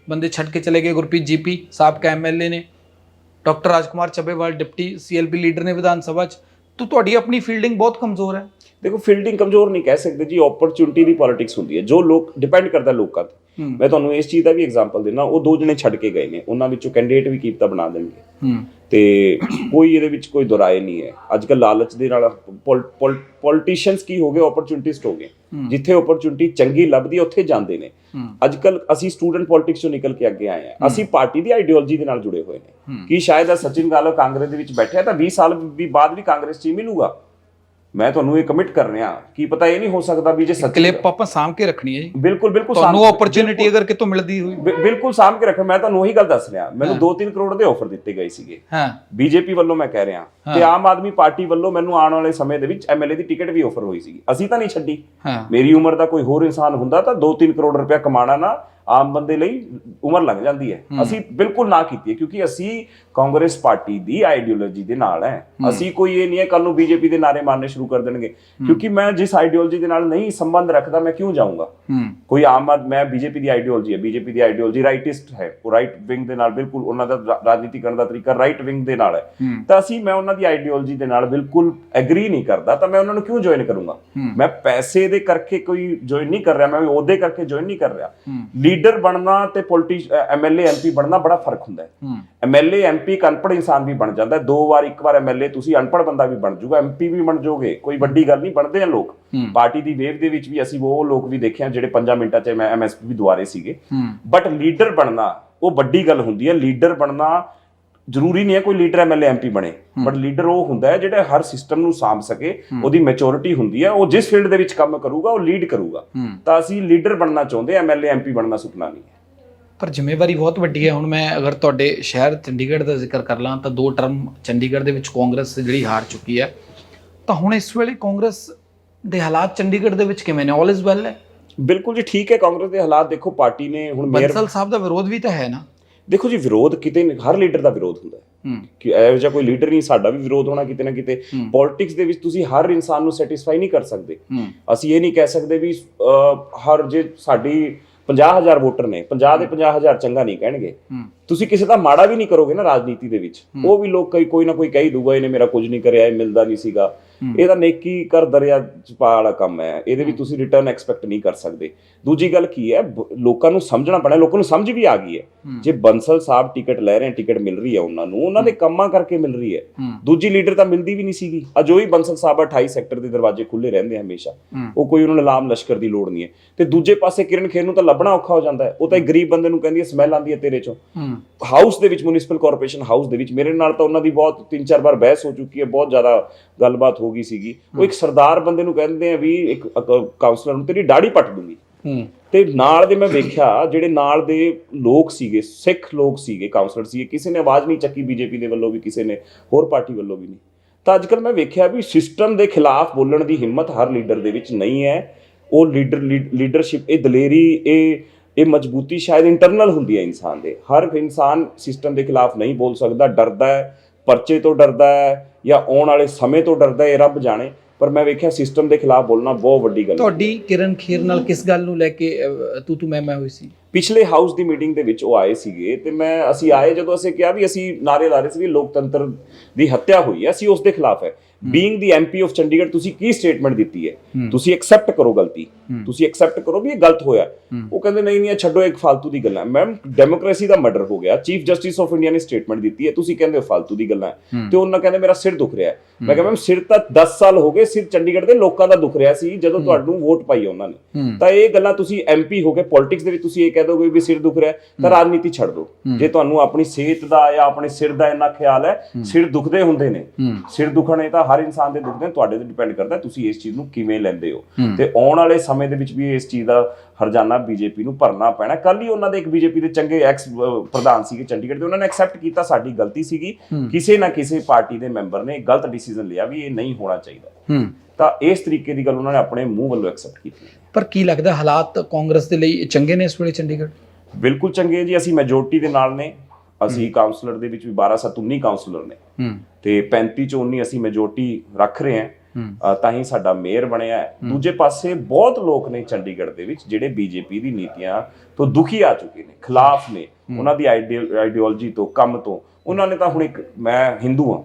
ਬੰਦੇ ਛੱਡ ਕੇ ਚਲੇ ਗਏ ਗੁਰਪ੍ਰੀਤ ਜੀਪੀ ਸਾਬਕਾ ਐਮਐਲਏ ਨੇ। Doctor Rajkumar Chabbewal deputy CLP leader ਨੇ ਵਿਧਾਨ ਸਭਾ ਚ। ਤੋ ਤੁਹਾਡੀ ਆਪਣੀ ਫੀਲਡਿੰਗ ਬਹੁਤ ਕਮਜ਼ੋਰ ਹੈ। ਦੇਖੋ ਫੀਲਡਿੰਗ ਕਮਜ਼ੋਰ ਨਹੀਂ ਕਹਿ ਸਕਦੇ ਜੀ ਓਪਰਚੁਨਿਟੀ ਦੀ ਪੋਲਿਟਿਕਸ ਹੁੰਦੀ ਹੈ। ਜੋ ਲੋਕ ਡਿਪੈਂਡ ਕਰਦਾ ਲੋਕਾਂ ਤੇ। ਮੈਂ ਤੁਹਾਨੂੰ ਇਸ ਚੀਜ਼ ਦਾ ਵੀ ਐਗਜ਼ਾਮਪਲ ਦਿੰਦਾ ਉਹ ਦੋ ਜਣੇ ਛੱਡ ਕੇ ਗਏ ਨੇ। ਉਹਨਾਂ ਵਿੱਚੋਂ ਕੈਂਡੀਡੇਟ ਵੀ ਕੀਪਤਾ ਬਣਾ ਦੇਣਗੇ। ਤੇ ਕੋਈ ਇਹਦੇ ਵਿੱਚ ਕੋਈ ਦੁਰਾਏ ਨਹੀਂ ਹੈ। ਅੱਜ ਕੱਲ ਲਾਲਚ ਦੇ ਨਾਲ ਪੋਲਿਟਿਸ਼ੀਅਨਸ ਕੀ ਹੋ ਗਏ? ਓਪਰਚੁਨਿਟਿਸਟ ਹੋ ਗਏ। ਜਿੱਥੇ ਓਪਰਚੁਨਿਟੀ ਚੰਗੀ ਲੱਭਦੀ ਉੱਥੇ ਜਾਂਦੇ ਨੇ। ਅੱਜ ਕੱਲ ਅਸੀਂ ਸਟੂਡੈਂਟ ਪੋਲਿਟਿਕਸ ਚੋਂ ਨਿਕਲ ਕੇ ਅੱਗੇ ਆਏ ਆ। ਅਸੀਂ ਪਾਰਟੀ ਦੀ ਆਈਡੀਓਲੋਜੀ ਦੇ ਨਾਲ ਜੁੜੇ ਹੋਏ ਨੇ। ਕੀ ਸ਼ਾਇਦ ਆ ਸਚਿਨ ਗਾਲੋ ਕਾਂਗਰਸ ਦੇ ਵਿੱਚ ਬੈਠਿਆ ਤਾਂ 20 ਸਾਲ ਵੀ ਬਾਅਦ ਵੀ ਕਾਂਗਰਸ ਚ ਹੀ ਮਿਲੂਗਾ। ਮੈਂ ਤੁਹਾਨੂੰ ਇਹ ਕਮਿਟ ਕਰ ਰਿਹਾ ਕੀ ਪਤਾ ਇਹ ਨਹੀਂ ਹੋ ਸਕਦਾ ਵੀ ਜੇ ਸੱਚ ਕਲਿੱਪ ਆਪਾਂ ਸਾਂਭ ਕੇ ਰੱਖਣੀ ਹੈ ਬਿਲਕੁਲ ਬਿਲਕੁਲ ਤੁਹਾਨੂੰ ਓਪਰਚ्युनिटी ਅਗਰ ਕਿਤੋਂ ਮਿਲਦੀ ਹੋਈ। ਬਿਲਕੁਲ ਸਾਂਭ ਕੇ ਰੱਖਿਆ ਮੈਂ ਤੁਹਾਨੂੰ ਉਹੀ ਗੱਲ ਦੱਸ ਰਿਹਾ। ਮੈਨੂੰ 2-3 ਕਰੋੜ ਦੇ ਆਫਰ ਦਿੱਤੇ ਗਏ ਸੀਗੇ। ਹਾਂ। ਬੀਜੇਪੀ ਵੱਲੋਂ ਮੈਂ ਕਹਿ ਰਿਹਾ। ਤੇ ਆਮ ਆਦਮੀ ਪਾਰਟੀ ਵੱਲੋਂ ਮੈਨੂੰ ਆਉਣ ਵਾਲੇ ਸਮੇਂ ਦੇ ਵਿੱਚ ਐਮਐਲਏ ਦੀ ਟਿਕਟ ਵੀ ਆਫਰ ਹੋਈ ਸੀਗੀ। ਅਸੀਂ ਤਾਂ ਨਹੀਂ ਛੱਡੀ। ਮੇਰੀ ਉਮਰ ਦਾ ਕੋਈ ਹੋਰ ਇਨਸਾਨ ਹੁੰਦਾ ਤਾਂ 2-3 ਕਰੋੜ ਰੁਪਏ ਕਮਾਣਾ ਨਾ ਆਮ ਬੰਦੇ ਲਈ ਉਮਰ ਲੱਗ ਜਾਂਦੀ ਹੈ। ਅਸੀਂ ਬਿਲਕੁਲ ਨਾ ਕੀਤੀ ਹੈ ਕਿਉਂਕਿ ਅਸੀਂ ਕਾਂਗਰਸ ਪਾਰਟੀ ਦੀ ਆਈਡੀਓਲੋਜੀ ਦੇ ਨਾਲ ਹੈ। ਅਸੀਂ ਕੋਈ ਇਹ ਨਹੀਂ ਹੈ ਕੱਲ ਨੂੰ ਬੀਜੇਪੀ ਦੇ ਨਾਰੇ ਮਾਰਨੇ ਸ਼ੁਰੂ ਕਰ ਦੇਣਗੇ। ਕਿਉਂਕਿ ਮੈਂ ਜਿਸ ਆਈਡੀਓਲੋਜੀ ਦੇ ਨਾਲ ਨਹੀਂ ਸੰਬੰਧ ਰੱਖਦਾ ਮੈਂ ਕਿਉਂ ਜਾਊਂਗਾ? ਕੋਈ ਆਮ ਆਦ ਮੈਂ ਬੀਜੇਪੀ ਦੀ ਆਈਡੀਓਲੋਜੀ ਹੈ। ਬੀਜੇਪੀ ਦੀ ਆਈਡੀਓਲੋਜੀ ਰਾਈਟਿਸਟ ਹੈ। ਉਹ ਰਾਈਟ ਵਿੰਗ ਦੇ ਨਾਲ ਬਿਲਕੁਲ ਉਹਨਾਂ ਦਾ ਰਾਜਨੀਤੀ ਕਰਨ ਦਾ ਤਰੀਕਾ ਰਾਈਟ ਵਿੰਗ ਦੇ ਨਾਲ ਹੈ। ਹੂੰ। ਤਾਂ ਅਸੀਂ ਮੈਂ ਉਹਨਾਂ ਦੀ ਆਈਡੀਓਲੋਜੀ ਦੇ ਨਾਲ ਬਿਲਕੁਲ ਐਗਰੀ ਨਹੀਂ ਕਰਦਾ ਤਾਂ ਮੈਂ ਉਹਨਾਂ ਨੂੰ ਕਿਉਂ ਜੁਆਇਨ ਕਰੂੰਗਾ? ਮੈਂ ਪੈਸੇ ਦੇ ਕਰਕੇ ਕੋਈ ਜੁਆਇਨ ਨਹੀਂ ਕਰ ਰਿਹਾ ਮੈਂ ਉਹਦੇ ਕਰਕੇ ਜੁਆਇਨ ਨਹੀਂ ਕਰ ਰਿਹਾ। ਲੀਡਰ ਬਣਨਾ ਤੇ ਪੋਲਿਟਿਸ਼ ਐਮਐਲਏ ਐਮਪੀ ਬਣਨਾ ਬੜਾ ਫ਼ਰਕ ਹੁੰਦਾ ਹੈ। ਐਮਐਲਏ ਐਮਪੀ ਇੱਕ ਅਨਪੜ੍ਹ ਇਨਸਾਨ ਵੀ ਬਣ ਜਾਂਦਾ ਹੈ। ਦੋ ਵਾਰ ਇੱਕ ਵਾਰ ਐਮਐਲਏ ਤੁਸੀਂ ਅਨਪੜ੍ਹ ਬੰਦਾ ਵੀ ਬਣ ਜਾਊਗਾ ਐਮਪੀ ਵੀ ਬਣ ਜਾਓਗੇ। ਕੋਈ ਵੱਡੀ ਗੱਲ ਨਹੀਂ ਬਣਦੇ ਆ ਲੋਕ। ਪਾਰਟੀ ਦੀ ਵੇਵ ਦੇ ਵਿੱਚ ਵੀ ਅਸੀਂ ਉਹ ਲੋਕ ਵੀ ਦੇਖੇ ਆ ਜਿਹੜੇ 5 ਮਿੰਟਾਂ 'ਚ ਐਮਐਸਪੀ ਵੀ ਦੁਆਰੇ ਸੀਗੇ। ਬਟ ਲੀਡਰ ਬਣਨਾ ਉਹ ਵੱਡੀ ਗੱਲ ਹੁੰਦੀ ਹੈ। ਲੀਡਰ ਬਣਨਾ ਜ਼ਰੂਰੀ ਨਹੀਂ ਹੈ ਕੋਈ ਲੀਡਰ ਐਮਐਲਏ ਐਮਪੀ ਬਣੇ ਬਟ ਲੀਡਰ ਉਹ ਹੁੰਦਾ ਹੈ ਜਿਹੜਾ ਹਰ ਸਿਸਟਮ ਨੂੰ ਸਾਂਭ ਸਕੇ ਉਹਦੀ ਮੈਚੁਰਿਟੀ ਹੁੰਦੀ ਹੈ ਉਹ ਜਿਸ ਫੀਲਡ ਦੇ ਵਿੱਚ ਕੰਮ ਕਰੂਗਾ ਉਹ ਲੀਡ ਕਰੂਗਾ। ਤਾਂ ਅਸੀਂ ਲੀਡਰ ਬਣਨਾ ਚਾਹੁੰਦੇ ਐਮਐਲਏ ਐਮਪੀ ਬਣਨਾ ਸੁਪਨਾ ਨਹੀਂ ਹੈ। ਪਰ ਜ਼ਿੰਮੇਵਾਰੀ ਬਹੁਤ ਵੱਡੀ ਹੈ। ਹੁਣ ਮੈਂ ਅਗਰ ਤੁਹਾਡੇ ਸ਼ਹਿਰ ਚੰਡੀਗੜ੍ਹ ਦਾ ਜ਼ਿਕਰ ਕਰ ਲਾਂ ਤਾਂ ਦੋ ਟਰਮ ਚੰਡੀਗੜ੍ਹ ਦੇ ਵਿੱਚ ਕਾਂਗਰਸ ਜਿਹੜੀ ਹਾਰ ਚੁੱਕੀ ਹੈ। ਤਾਂ ਹੁਣ ਇਸ ਵੇਲੇ ਕਾਂਗਰਸ ਦੇ ਹਾਲਾਤ ਚੰਡੀਗੜ੍ਹ ਦੇ ਵਿੱਚ ਕਿਵੇਂ ਨੇ? ਆਲ ਇਜ਼ ਵੈਲ ਹੈ? ਬਿਲਕੁਲ ਜੀ ਠੀਕ ਹੈ। ਕਾਂਗਰਸ ਦੇ ਹਾਲਾਤ ਦੇਖੋ ਪਾਰਟੀ ਨੇ ਹੁਣ ਮੇਅਰ ਬੰਸਲ ਸਾਹਿਬ ਦਾ ਵਿਰੋਧ ਵੀ ਤਾਂ ਹੈ ਨਾ। ਦੇਖੋ ਜੀ ਵਿਰੋਧ ਕਿਤੇ ਹਰ ਲੀਡਰ ਦਾ ਵਿਰੋਧ ਹੁੰਦਾ ਹੈ। ਕਿ ਇਹੋ ਜਿਹਾ ਕੋਈ ਲੀਡਰ ਨਹੀਂ ਸਾਡਾ ਵੀ ਵਿਰੋਧ ਹੋਣਾ ਕਿਤੇ ਨਾ ਕਿਤੇ। ਪੋਲਿਟਿਕਸ ਦੇ ਵਿੱਚ ਤੁਸੀਂ ਹਰ ਇਨਸਾਨ ਨੂੰ ਸੈਟੀਸਫਾਈ ਨਹੀਂ ਕਰ ਸਕਦੇ। ਅਸੀਂ ਇਹ ਨਹੀਂ ਕਹਿ ਸਕਦੇ ਵੀ ਹਰ ਜੇ ਸਾਡੀ 50000 ਵੋਟਰ ਨੇ 50 ਦੇ 50000 ਚੰਗਾ ਨਹੀਂ ਕਹਿਣਗੇ। ਤੁਸੀਂ ਕਿਸੇ ਦਾ ਮਾੜਾ ਵੀ ਨਹੀਂ ਕਰੋਗੇ ਨਾ ਰਾਜਨੀਤੀ ਦੇ ਵਿੱਚ। ਉਹ ਵੀ ਲੋਕ ਕੋਈ ਕੋਈ ਨਾ ਕੋਈ ਕਹਿ ਦੂਗਾ ਇਹਨੇ ਮੇਰਾ ਕੁਝ ਨਹੀਂ ਕਰਿਆ ਇਹ ਮਿਲਦਾ ਨਹੀਂ ਸੀਗਾ। ਇਹ ਤਾਂ ਨੇਕੀ ਕਰ ਦਰਿਆ ਚ ਪਾ ਵਾਲਾ ਕੰਮ ਹੈ। ਇਹਦੇ ਵਿੱਚ ਤੁਸੀਂ ਰਿਟਰਨ ਐਕਸਪੈਕਟ ਨਹੀਂ ਕਰ ਸਕਦੇ। ਦੂਜੀ ਗੱਲ ਕੀ ਹੈ? ਲੋਕਾਂ ਨੂੰ ਸਮਝਣਾ ਪੈਣਾ ਲੋਕਾਂ ਨੂੰ ਸਮਝ ਵੀ ਆ ਗਈ ਹੈ। ਜੇ ਬੰਸਲ ਸਾਹਿਬ ਟਿਕਟ ਲੈ ਰਹੇ ਹਨ ਟਿਕਟ ਮਿਲ ਰਹੀ ਹੈ ਉਹਨਾਂ ਨੂੰ ਉਹਨਾਂ ਦੇ ਕੰਮਾਂ ਕਰਕੇ ਮਿਲ ਰਹੀ ਹੈ। ਦੂਜੀ ਲੀਡਰ ਤਾਂ ਮਿਲਦੀ ਵੀ ਨਹੀਂ ਸੀਗੀ। ਅੱਜ ਉਹੀ ਬੰਸਲ ਸਾਹਿਬ 28 ਸੈਕਟਰ ਦੇ ਦਰਵਾਜ਼ੇ ਖੁੱਲੇ ਰਹਿੰਦੇ ਆ ਹਮੇਸ਼ਾ। ਉਹ ਕੋਈ ਉਹਨਾਂ ਨੂੰ ਲਾਮ ਲਸ਼ਕਰ ਦੀ ਲੋੜ ਨਹੀਂ ਹੈ। ਤੇ ਦੂਜੇ ਪਾਸੇ ਕਿਰਨ ਖੇਰ ਨੂੰ ਤਾਂ ਲੱਭਣਾ ਔਖਾ ਹੋ ਜਾਂਦਾ ਹੈ। ਉਹ ਤਾਂ ਇੱਕ ਗਰੀਬ ਬੰਦੇ ਨੂੰ ਕਹਿੰਦੀ ਹੈ ਸਮੈਲ ਆਉਂਦੀ ਹੈ ਤੇਰੇ ਚੋਂ। ਹਾਊਸ ਦੇ ਵਿੱਚ ਮਿਊਨਿਸਪਲ ਕਾਰਪੋਰੇਸ਼ਨ ਹਾਊਸ ਦੇ ਵਿੱਚ ਮੇਰੇ ਨਾਲ ਤਾਂ ਉਹਨਾਂ ਦੀ ਬਹੁਤ ਤਿੰਨ ਚਾਰ ਵਾਰ ਬਹਿਸ ਹੋ ਚੁੱਕੀ ਹੈ। ਬਹੁਤ ਜ਼ਿਆਦਾ ਗੱਲਬਾਤ ਹੋ ਗਈ ਸੀਗੀ ਉਹ ਇੱਕ ਸਰਦਾਰ ਬੰਦੇ ਨੂੰ ਕਹਿੰਦੇ ਆ ਵੀ ਇੱਕ ਕਾਉਂਸਲਰ ਨੂੰ ਤੇਰੀ ਦਾੜੀ ਪੱਟ ਦੂੰਗੀ। ਤੇ ਨਾਲ ਦੇ ਮੈਂ ਵੇਖਿਆ ਜਿਹੜੇ ਨਾਲ ਦੇ ਲੋਕ ਸੀਗੇ ਸਿੱਖ ਲੋਕ ਸੀਗੇ ਕਾਉਂਸਲਰ ਸੀਗੇ ਕਿਸੇ ਨੇ ਆਵਾਜ਼ ਨਹੀਂ ਚੱਕੀ ਬੀਜੇਪੀ ਦੇ ਵੱਲੋਂ ਵੀ ਕਿਸੇ ਨੇ ਹੋਰ ਪਾਰਟੀ ਵੱਲੋਂ ਵੀ ਨਹੀਂ। ਤਾਂ ਅੱਜਕੱਲ ਮੈਂ ਵੇਖਿਆ ਵੀ ਸਿਸਟਮ ਦੇ ਖਿਲਾਫ ਬੋਲਣ ਦੀ ਹਿੰਮਤ ਹਰ ਲੀਡਰ ਦੇ ਵਿੱਚ ਨਹੀਂ ਹੈ। ਉਹ ਲੀਡਰ ਲੀਡਰਸ਼ਿਪ ਇਹ ਦਲੇਰੀ ਇਹ ਇਹ ਮਜ਼ਬੂਤੀ ਸ਼ਾਇਦ ਇੰਟਰਨਲ ਹੁੰਦੀ ਹੈ ਇਨਸਾਨ ਦੇ। ਹਰ ਇਨਸਾਨ ਸਿਸਟਮ ਦੇ ਖਿਲਾਫ ਨਹੀਂ ਬੋਲ ਸਕਦਾ ਡਰਦਾ ਹੈ। ਪਰਚੇ ਤੋਂ ਡਰਦਾ ਹੈ ਜਾਂ ਆਉਣ ਵਾਲੇ ਸਮੇਂ ਤੋਂ ਡਰਦਾ ਹੈ ਇਹ ਰੱਬ ਜਾਣੇ। ਪਰ ਮੈਂ ਵੇਖਿਆ ਸਿਸਟਮ ਦੇ ਖਿਲਾਫ ਬੋਲਣਾ ਬਹੁਤ ਵੱਡੀ ਗੱਲ ਹੈ। ਤੁਹਾਡੀ ਕਿਰਨ ਖੇਰ ਨਾਲ ਕਿਸ ਗੱਲ ਨੂੰ ਲੈ ਕੇ ਤੂੰ ਤੂੰ ਮੈਂ ਮੈਂ ਹੋਈ ਸੀ? ਪਿਛਲੇ ਹਾਊਸ ਦੀ ਮੀਟਿੰਗ ਦੇ ਵਿੱਚ ਉਹ ਆਏ ਸੀਗੇ ਤੇ ਮੈਂ ਅਸੀਂ ਆਏ ਜਦੋਂ ਅਸੀਂ ਕਿਹਾ ਵੀ ਅਸੀਂ ਨਾਰੇ ਲਾ ਰਹੇ ਸੀ ਵੀ ਲੋਕਤੰਤਰ ਦੀ ਹੱਤਿਆ ਹੋਈ ਹੈ ਅਸੀਂ ਉਸ ਦੇ ਖਿਲਾਫ ਹੈ। Being the MP of Chandigarh ਤੁਸੀਂ ਕੀ ਸਟੇਟਮੈਂਟ ਦਿੱਤੀ ਹੈ? ਤੁਸੀਂ ਐਕਸੈਪਟ ਕਰੋ ਗਲਤੀ। ਤੁਸੀਂ ਐਕਸੈਪਟ ਕਰੋ ਵੀ ਇਹ ਗਲਤ ਹੋਇਆ। ਉਹ ਕਹਿੰਦੇ ਨਹੀਂ ਨਹੀਂ ਛੱਡੋ ਇੱਕ ਫालतू ਦੀ ਗੱਲਾਂ ਮੈਮ ਡੈਮੋਕ੍ਰੇਸੀ ਦਾ ਮਰਡਰ ਹੋ ਗਿਆ। ਚੀਫ ਜਸਟਿਸ ਆਫ ਇੰਡੀਆ ਨੇ ਸਟੇਟਮੈਂਟ ਦਿੱਤੀ ਹੈ ਤੁਸੀਂ ਕਹਿੰਦੇ ਹੋ ਫालतू ਦੀ ਗੱਲਾਂ ਤੇ ਉਹਨਾਂ ਕਹਿੰਦੇ ਮੇਰਾ ਸਿਰ ਦੁਖ ਰਿਹਾ ਮੈਂ ਕਿਹਾ ਮੈਮ ਸਿਰ ਤਾਂ 10 ਸਾਲ ਹੋ ਗਏ ਸਿਰ ਚੰਡੀਗੜ੍ਹ ਦੇ ਲੋਕਾਂ ਦਾ ਦੁਖ ਰਿਹਾ ਸੀ ਜਦੋਂ ਤੁਹਾਨੂੰ ਵੋਟ ਪਾਈ ਉਹਨਾਂ ਨੇ। ਤਾਂ ਇਹ ਗੱਲਾਂ ਤੁਸੀਂ ਐਮਪੀ ਹੋ ਕੇ ਪੋਲਿਟਿਕਸ ਦੇ ਵਿੱਚ ਤੁਸੀਂ ਇਹ ਕਹਿ ਦੋਗੇ ਵੀ ਸਿਰ ਦੁਖ ਰਿਹਾ ਤਾਂ ਰਾਜਨੀਤੀ ਛੱਡ ਦੋ। ਜੇ ਤੁਹਾਨੂੰ ਆਪਣੀ ਸਿਹਤ ਦਾ ਜਾਂ ਆਪਣੇ ਸਿਰ ਦਾ ਇੰਨਾ ਖਿਆਲ ਹੈ ਸਿਰ ਦੁਖਦੇ ਹੁੰਦੇ ਨੇ। ਸਿਰ ਦੁਖਣੇ ਤਾਂ ਹਰ ਇਨਸਾਨ ਦੇ ਦੁਖਦੇ ਨੇ ਤੁਹਾਡੇ ਤੇ ਡਿਪੈਂਡ ਕਰਦਾ ਤੁਸੀਂ ਇਸ ਚੀਜ਼ ਨੂੰ ਕਿਵੇਂ ਲੈਂਦੇ ਹੋ। ਤੇ ਆਉਣ ਵਾਲੇ ਸਮੇਂ ਦੇ ਵਿੱਚ ਵੀ ਇਸ ਚੀਜ਼ ਦਾ ਹਰਜਾਨਾ ਬੀਜੇਪੀ ਨੂੰ ਭਰਨਾ ਪੈਣਾ ਕੱਲ ਹੀ ਉਹਨਾਂ ਦੇ ਇੱਕ ਬੀਜੇਪੀ ਦੇ ਚੰਗੇ ਐਕਸ ਪ੍ਰਧਾਨ ਸੀਗੇ ਚੰਡੀਗੜ੍ਹ ਦੇ ਉਹਨਾਂ ਨੇ ਐਕਸੈਪਟ ਕੀਤਾ ਸਾਡੀ ਗਲਤੀ ਸੀਗੀ। ਕਿਸੇ ਨਾ ਕਿਸੇ ਪਾਰਟੀ ਦੇ ਮੈਂਬਰ ਨੇ ਗਲਤ ਡਿਸੀਜਨ ਲਿਆ ਵੀ ਇਹ ਨਹੀਂ ਹੋਣਾ ਚਾਹੀਦਾ। ਤਾਂ ਇਸ ਤਰੀਕੇ ਦੀ ਗੱਲ ਉਹਨਾਂ ਨੇ ਆਪਣੇ ਮੂੰਹ ਵੱਲੋਂ ਐਕਸੈਪਟ ਕੀਤੀ। ਪਰ ਕੀ ਲੱਗਦਾ ਹਾਲਾਤ ਕਾਂਗਰਸ ਦੇ ਲਈ ਚੰਗੇ ਨੇ ਇਸ ਵੇਲੇ ਚੰਡੀਗੜ੍ਹ? ਬਿਲਕੁਲ ਚੰਗੇ ਜੀ ਅਸੀਂ ਮੈਜੋਰਟੀ ਦੇ ਨਾਲ ਨੇ। ਅਸੀਂ ਕਾਉਂਸਲਰ ਦੇ ਵਿੱਚ ਵੀ 12 ਸੱਤ 19 ਕਾਉਂਸਲਰ ਨੇ। ਤੇ 35 ਚੋਂ 19 ਅਸੀਂ ਮੈਜੋਰਟੀ ਰੱਖ ਰਹੇ ਹਾਂ। ਤਾਂ ਹੀ ਸਾਡਾ ਮੇਅਰ ਬਣਿਆ ਹੈ। ਦੂਜੇ ਪਾਸੇ ਬਹੁਤ ਲੋਕ ਨੇ ਚੰਡੀਗੜ੍ਹ ਦੇ ਵਿੱਚ ਜਿਹੜੇ ਬੀਜੇਪੀ ਦੀ ਨੀਤੀਆਂ ਤੋਂ ਦੁਖੀ ਆ ਚੁੱਕੇ ਨੇ ਖਿਲਾਫ ਨੇ। ਉਹਨਾਂ ਦੀ ਆਈਡੀਓਲੋਜੀ ਤੋਂ ਕੰਮ ਤੋਂ। ਉਹਨਾਂ ਨੇ ਤਾਂ ਹੁਣ ਇੱਕ ਮੈਂ ਹਿੰਦੂ ਹਾਂ।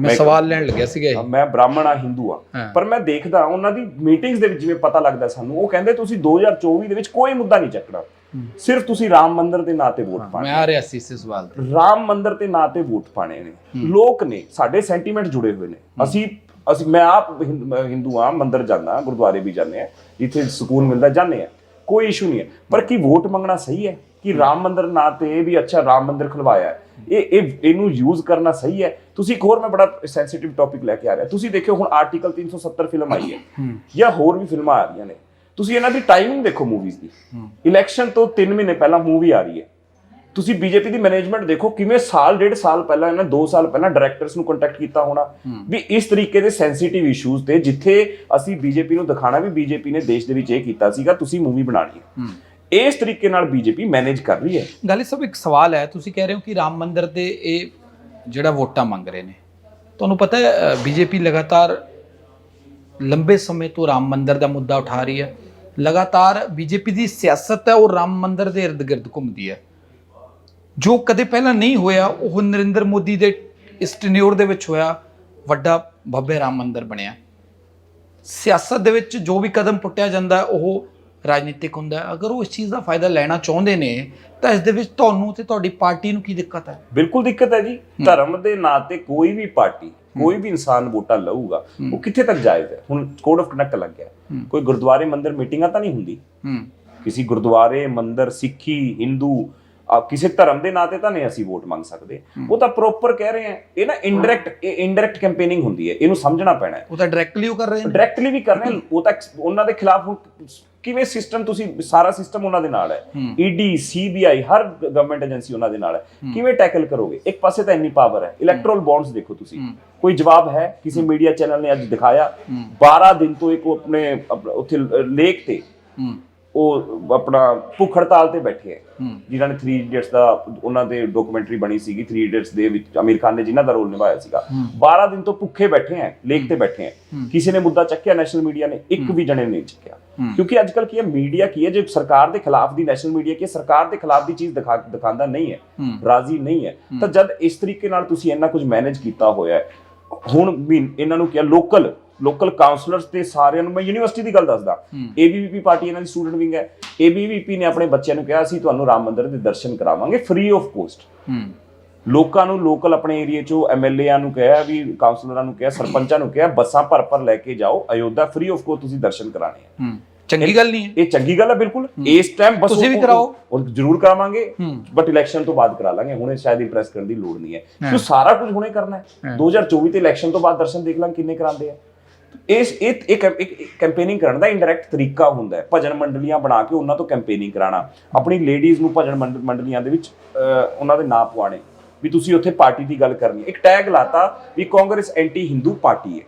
ਮੈਂ ਸਵਾਲ ਲੈਣ ਲੱਗਿਆ ਸੀਗਾ। ਮੈਂ ਬ੍ਰਾਹਮਣ ਆ ਹਿੰਦੂ ਆ। ਪਰ ਮੈਂ ਦੇਖਦਾ ਉਹਨਾਂ ਦੀ ਮੀਟਿੰਗਸ ਦੇ ਵਿੱਚ ਜਿਵੇਂ ਪਤਾ ਲੱਗਦਾ ਸਾਨੂੰ ਉਹ ਕਹਿੰਦੇ ਤੁਸੀਂ 2024 ਦੇ ਵਿੱਚ ਕੋਈ ਮੁੱਦਾ ਨਹੀਂ ਚੱਕਣਾ। ਸਿਰਫ ਤੁਸੀਂ ਰਾਮ ਮੰਦਿਰ ਦੇ ਨਾਂ ਤੇ ਵੋਟ ਪਾਣੀ ਮੈਂ ਆ ਰਿਹਾ ਸੀ ਇਸ ਸਵਾਲ ਤੇ। ਰਾਮ ਮੰਦਿਰ ਤੇ ਨਾਂ ਤੇ ਵੋਟ ਪਾਣੇ ਨੇ। ਲੋਕ ਨੇ ਸਾਡੇ ਸੈਂਟੀਮੈਂਟ ਜੁੜੇ ਹੋਏ ਨੇ। ਅਸੀਂ ਅਸੀਂ ਮੈਂ ਆਪ ਹਿੰਦ- ਆ ਮੰਦਿਰ ਜਾਂਦਾ ਗੁਰਦੁਆਰੇ ਵੀ ਜਾਂਦੇ ਆ ਜਿੱਥੇ ਸਕੂਨ ਮਿਲਦਾ ਜਾਂਦੇ ਆ ਕੋਈ ਇਸ਼ੂ ਨਹੀਂ ਹੈ। ਪਰ ਕੀ ਵੋਟ ਮੰਗਣਾ ਸਹੀ ਹੈ? ਕਿ ਰਾਮ ਮੰਦਿਰ ਨਾਂ ਤੇ ਵੀ ਅੱਛਾ ਰਾਮ ਮੰਦਿਰ ਖੁਲਵਾਇਆ। ਇਹ ਇਹ ਇਹਨੂੰ ਯੂਜ਼ ਕਰਨਾ ਸਹੀ ਹੈ? ਤੁਸੀਂ ਇੱਕ ਹੋਰ ਮੈਂ ਬੜਾ ਸੈਂਸਿਟਿਵ ਟੌਪਿਕ ਲੈ ਕੇ ਆ ਰਿਹਾ। ਤੁਸੀਂ ਦੇਖਿਓ ਹੁਣ ਆਰਟੀਕਲ 370 ਫਿਲਮ ਆਈ ਹੈ। ਜਾਂ ਹੋਰ ਵੀ ਫਿਲਮਾਂ ਆ ਰਹੀਆਂ ਨੇ। ਤੁਸੀਂ ਇਹਨਾਂ ਦੀ ਟਾਈਮਿੰਗ ਦੇਖੋ ਮੂਵੀਜ਼ ਦੀ। ਇਲੈਕਸ਼ਨ ਤੋਂ 3 ਮਹੀਨੇ ਪਹਿਲਾਂ ਮੂਵੀ ਆ ਰਹੀ ਹੈ। ਤੁਸੀਂ ਬੀਜੇਪੀ ਦੀ ਮੈਨੇਜਮੈਂਟ ਦੇਖੋ ਕਿਵੇਂ ਸਾਲ, ਡੇਢ ਸਾਲ ਪਹਿਲਾਂ ਇਹਨਾਂ 2 ਸਾਲ ਪਹਿਲਾਂ ਡਾਇਰੈਕਟਰਸ ਨੂੰ ਕੰਟੈਕਟ ਕੀਤਾ ਹੋਣਾ। ਵੀ ਇਸ ਤਰੀਕੇ ਦੇ ਸੈਂਸਿਟਿਵ ਇਸ਼ੂਜ਼ ਤੇ ਜਿੱਥੇ ਅਸੀਂ ਬੀਜੇਪੀ ਨੂੰ ਦਿਖਾਣਾ ਵੀ ਬੀਜੇਪੀ ਨੇ ਦੇਸ਼ ਦੇ ਵਿੱਚ ਇਹ ਕੀਤਾ ਸੀਗਾ, ਤੁਸੀਂ ਮੂਵੀ ਬਣਾਣੀ ਹੈ। ਇਸ ਤਰੀਕੇ ਨਾਲ ਬੀਜੇਪੀ ਮੈਨੇਜ ਕਰ ਰਹੀ ਹੈ। ਗੱਲ ਇਹ ਸਭ ਇੱਕ ਸਵਾਲ ਹੈ। ਤੁਸੀਂ ਕਹਿ ਰਹੇ ਹੋ ਕਿ ਰਾਮ ਮੰਦਿਰ ਤੇ ਇਹ ਜਿਹੜਾ ਵੋਟਾਂ ਮੰਗ ਰਹੇ ਨੇ। ਤੁਹਾਨੂੰ ਪਤਾ ਹੈ ਬੀਜੇਪੀ ਲਗਾਤਾਰ ਲੰਬੇ ਸਮੇਂ ਤੋਂ ਰਾਮ ਮੰਦਿਰ ਦਾ ਮੁੱਦਾ ਉਠਾ ਰਹੀ ਹੈ। ਲਗਾਤਾਰ ਬੀਜੇਪੀ ਦੀ ਸਿਆਸਤ ਹੈ, ਉਹ ਰਾਮ ਮੰਦਿਰ ਦੇ ਇਰਦ-ਗਿਰਦ ਘੁੰਮਦੀ ਹੈ। ਜੋ ਕਦੇ ਪਹਿਲਾਂ ਨਹੀਂ ਹੋਇਆ, ਉਹ ਨਰਿੰਦਰ ਮੋਦੀ ਦੇ ਇਸ ਟੈਨਿਓਰ ਦੇ ਵਿੱਚ ਹੋਇਆ, ਵੱਡਾ ਭव्य ਰਾਮ ਮੰਦਿਰ ਬਣਿਆ। ਸਿਆਸਤ ਦੇ ਵਿੱਚ ਜੋ ਵੀ ਕਦਮ ਪੁੱਟਿਆ ਜਾਂਦਾ, ਉਹ ਰਾਜਨੀਤਿਕ ਹੁੰਦਾ ਅਗਰ ਉਹ ਇਸ ਚੀਜ਼ ਦਾ ਫਾਇਦਾ ਲੈਣਾ ਚਾਹੁੰਦੇ ਨੇ, ਤਾਂ ਇਸ ਦੇ ਵਿੱਚ ਤੁਹਾਨੂੰ ਤੇ ਤੁਹਾਡੀ ਪਾਰਟੀ ਨੂੰ ਕੀ ਦਿੱਕਤ ਹੈ? ਬਿਲਕੁਲ ਦਿੱਕਤ ਹੈ ਜੀ। ਧਰਮ ਦੇ ਨਾਂ ਤੇ ਕੋਈ ਵੀ ਪਾਰਟੀ ਕੋਈ ਵੀ ਇਨਸਾਨ ਵੋਟਾਂ ਲਊਗਾ ਉਹ ਕਿੱਥੇ ਤੱਕ ਜਾਇਜ਼ ਹੈ ਹੁਣ ਕੋਡ ਆਫ ਕੰਡਕਟ ਲੱਗ ਗਿਆ ਕੋਈ ਗੁਰਦੁਆਰੇ ਮੰਦਿਰ ਮੀਟਿੰਗਾਂ ਤਾਂ ਨਹੀਂ ਹੁੰਦੀ? ਹੂੰ। ਕਿਸੇ ਗੁਰਦੁਆਰੇ ਮੰਦਿਰ ਸਿੱਖੀ ਹਿੰਦੂ ਆ ਕਿਸੇ ਧਰਮ ਦੇ ਨਾਂ ਤੇ ਤਾਂ ਨਹੀਂ ਅਸੀਂ ਵੋਟ ਮੰਗ ਸਕਦੇ। ਉਹ ਤਾਂ ਪ੍ਰੋਪਰ ਕਹਿ ਰਹੇ ਆ ਇਹ ਨਾ ਇਨਡਾਇਰੈਕਟ ਇਹ ਇਨਡਾਇਰੈਕਟ ਕੈਂਪੇਨਿੰਗ ਹੁੰਦੀ ਹੈ। ਇਹਨੂੰ ਸਮਝਣਾ ਪੈਣਾ ਹੈ। ਉਹ ਤਾਂ ਡਾਇਰੈਕਟਲੀ ਉਹ ਕਰ ਰਹੇ ਨੇ। ਡਾਇਰੈਕਟਲੀ ਵੀ ਕਰ ਰਹੇ ਉਹ ਤਾਂ ਉਹਨਾਂ ਦੇ ਖਿਲਾਫ ਕਿਵੇਂ ਸਿਸਟਮ ਤੁਸੀਂ ਸਾਰਾ ਸਿਸਟਮ ਉਹਨਾਂ ਦੇ ਨਾਲ ਹੈ? ਈਡੀ ਸੀਬੀਆਈ ਹਰ ਗਵਰਨਮੈਂਟ ਏਜੰਸੀ ਉਹਨਾਂ ਦੇ ਨਾਲ ਹੈ। ਕਿਵੇਂ ਟੈਕਲ ਕਰੋਗੇ? ਇੱਕ ਪਾਸੇ ਤਾਂ ਇੰਨੀ ਪਾਵਰ ਹੈ। ਇਲੈਕਟਰਲ ਬੌਂਡਸ ਦੇਖੋ ਤੁਸੀਂ। ਕੋਈ ਜਵਾਬ ਹੈ? ਕਿਸੇ ਮੀਡੀਆ ਚੈਨਲ ਨੇ ਅੱਜ ਦਿਖਾਇਆ। 12 ਦਿਨ ਤੋਂ ਇੱਕ ਉਹ ਆਪਣੇ ਉੱਥੇ ਲੇਕ ਤੇ। ਉਹ ਆਪਣਾ ਭੁੱਖ ਹੜਤਾਲ ਤੇ ਬੈਠੇ ਹੈ। ਜਿਨ੍ਹਾਂ ਨੇ 3 ਇਡੀਅਟਸ ਦਾ ਉਹਨਾਂ ਦੇ ਡਾਕੂਮੈਂਟਰੀ ਬਣੀ ਸੀਗੀ 3 ਇਡੀਅਟਸ ਦੇ ਵਿੱਚ ਅਮੀਰ ਖਾਨ ਨੇ ਜਿਨ੍ਹਾਂ ਦਾ ਰੋਲ ਨਿਭਾਇਆ ਸੀਗਾ। 12 ਦਿਨ ਤੋਂ ਭੁੱਖੇ ਬੈਠੇ ਹੈ ਲੇਕ ਤੇ ਬੈਠੇ ਹੈ। ਕਿਸੇ ਨੇ ਮੁੱਦਾ ਚੱਕਿਆ ਨੈਸ਼ਨਲ ਮੀਡੀਆ ਨੇ ਇੱਕ ਵੀ ਜਣੇ ਨਹੀਂ ਚੱਕਿਆ। ਕਿਉਂਕਿ ਅੱਜ ਕੱਲ ਕੀ ਹੈ ਮੀਡੀਆ ਕੀ ਹੈ ਜੇ ਸਰਕਾਰ ਦੇ ਖਿਲਾਫ ਦੀ ਨੈਸ਼ਨਲ ਮੀਡੀਆ ਕੀ ਸਰਕਾਰ ਦੇ ਖਿਲਾਫ ਦੀ ਚੀਜ਼ ਦਿਖਾ ਦਿਖਾਉਂਦਾ ਨਹੀਂ ਹੈ। ਰਾਜ਼ੀ ਨਹੀਂ ਹੈ। ਤਾਂ ਜਦ ਇਸ ਤਰੀਕੇ ਨਾਲ ਤੁਸੀਂ ਇੰਨਾ ਕੁਝ ਮੈਨੇਜ ਕੀਤਾ ਹੋਇਆ ਹੈ ਹੁਣ ਵੀ ਇਹਨਾਂ ਨੂੰ ਕਿਹਾ ਲੋਕਲ ਲੋਕਲ ਕਾਉਂਸਲਰਸ ਤੇ ਸਾਰਿਆਂ ਨੂੰ ਮੈਂ ਯੂਨੀਵਰਸਿਟੀ ਦੀ ਗੱਲ ਦੱਸਦਾ। ਏਬੀਵੀਪੀ ਪਾਰਟੀ ਇਹਨਾਂ ਦੀ ਸਟੂਡੈਂਟ ਵਿੰਗ ਹੈ। ਏਬੀਵੀਪੀ ਨੇ ਆਪਣੇ ਬੱਚਿਆਂ ਨੂੰ ਕਿਹਾ ਅਸੀਂ ਤੁਹਾਨੂੰ ਰਾਮ ਮੰਦਿਰ ਦੇ ਦਰਸ਼ਨ ਕਰਾਵਾਂਗੇ ਫ੍ਰੀ ਆਫ ਕੋਸਟ ਲੋਕਾਂ ਨੂੰ ਲੋਕਲ ਆਪਣੇ ਏਰੀਆ ਚੋਂ ਐਮਐਲਏਆਂ ਨੂੰ ਕਿਹਾ ਵੀ ਕਾਉਂਸਲਰਾਂ ਨੂੰ ਕਿਹਾ ਸਰਪੰਚਾਂ ਨੂੰ ਕਿਹਾ ਬੱਸਾਂ ਭਰ ਭਰ ਲੈ ਕੇ ਜਾਓ ਅਯੋਧਿਆ ਫ੍ਰੀ ਆਫ ਕੋਸਟ ਤੁਸੀਂ ਦਰਸ਼ਨ ਕਰਾਣੇ ਆ। ਚੰਗੀ ਗੱਲ ਨਹੀਂ ਹੈ। ਇਹ ਚੰਗੀ ਗੱਲ ਹੈ ਬਿਲਕੁਲ। ਇਸ ਟਾਈਮ ਬਸ ਤੁਸੀਂ ਵੀ ਕਰਾਓ। ਉਹ ਜ਼ਰੂਰ ਕਰਾਵਾਂਗੇ ਬਟ ਇਲੈਕਸ਼ਨ ਤੋਂ ਬਾਅਦ ਕਰਾ ਲਾਂਗੇ। ਹੁਣੇ ਸ਼ਾਇਦ ਇੰਪ੍ਰੈਸ ਕਰਨ ਦੀ ਲੋੜ ਨਹੀਂ ਹੈ। ਕਿਉਂ ਸਾਰਾ ਕੁਝ ਹੁਣੇ ਕਰਨਾ ਹੈ। 2024 ਤੇ ਇਲੈਕਸ਼ਨ ਤੋਂ ਬਾਅਦ ਦਰਸ਼ਨ ਦੇਖ ਲਾਂਗੇ ਕਿੰਨੇ ਕਰਾਉਂਦੇ ਆ। ਇਸ ਇਹ ਇੱਕ ਕੈਂਪੇਨਿੰਗ ਕਰਨ ਦਾ ਇਨਡਾਇਰੈਕਟ ਤਰੀਕਾ ਹੁੰਦਾ ਹੈ। ਭਜਨ ਮੰਡਲੀਆਂ ਬਣਾ ਕੇ ਉਹਨਾਂ ਤੋਂ ਕੈਂਪੇਨਿੰਗ ਕਰਾਉਣਾ। ਆਪਣੀ ਲੇਡੀਜ਼ ਨੂੰ ਭਜਨ ਮੰਡ- ਮੰਡਲੀਆਂ ਦੇ ਵਿੱਚ ਉਹਨਾਂ ਦੇ ਨਾਂ ਪਵਾਣੇ ਵੀ ਤੁਸੀਂ ਉੱਥੇ ਪਾਰਟੀ ਦੀ ਗੱਲ ਕਰਨੀ ਹੈ। ਇੱਕ ਟੈਗ ਲਾਤਾ ਵੀ ਕਾਂਗਰਸ ਐਂਟੀ ਹਿੰਦੂ ਪਾਰਟੀ ਹੈ।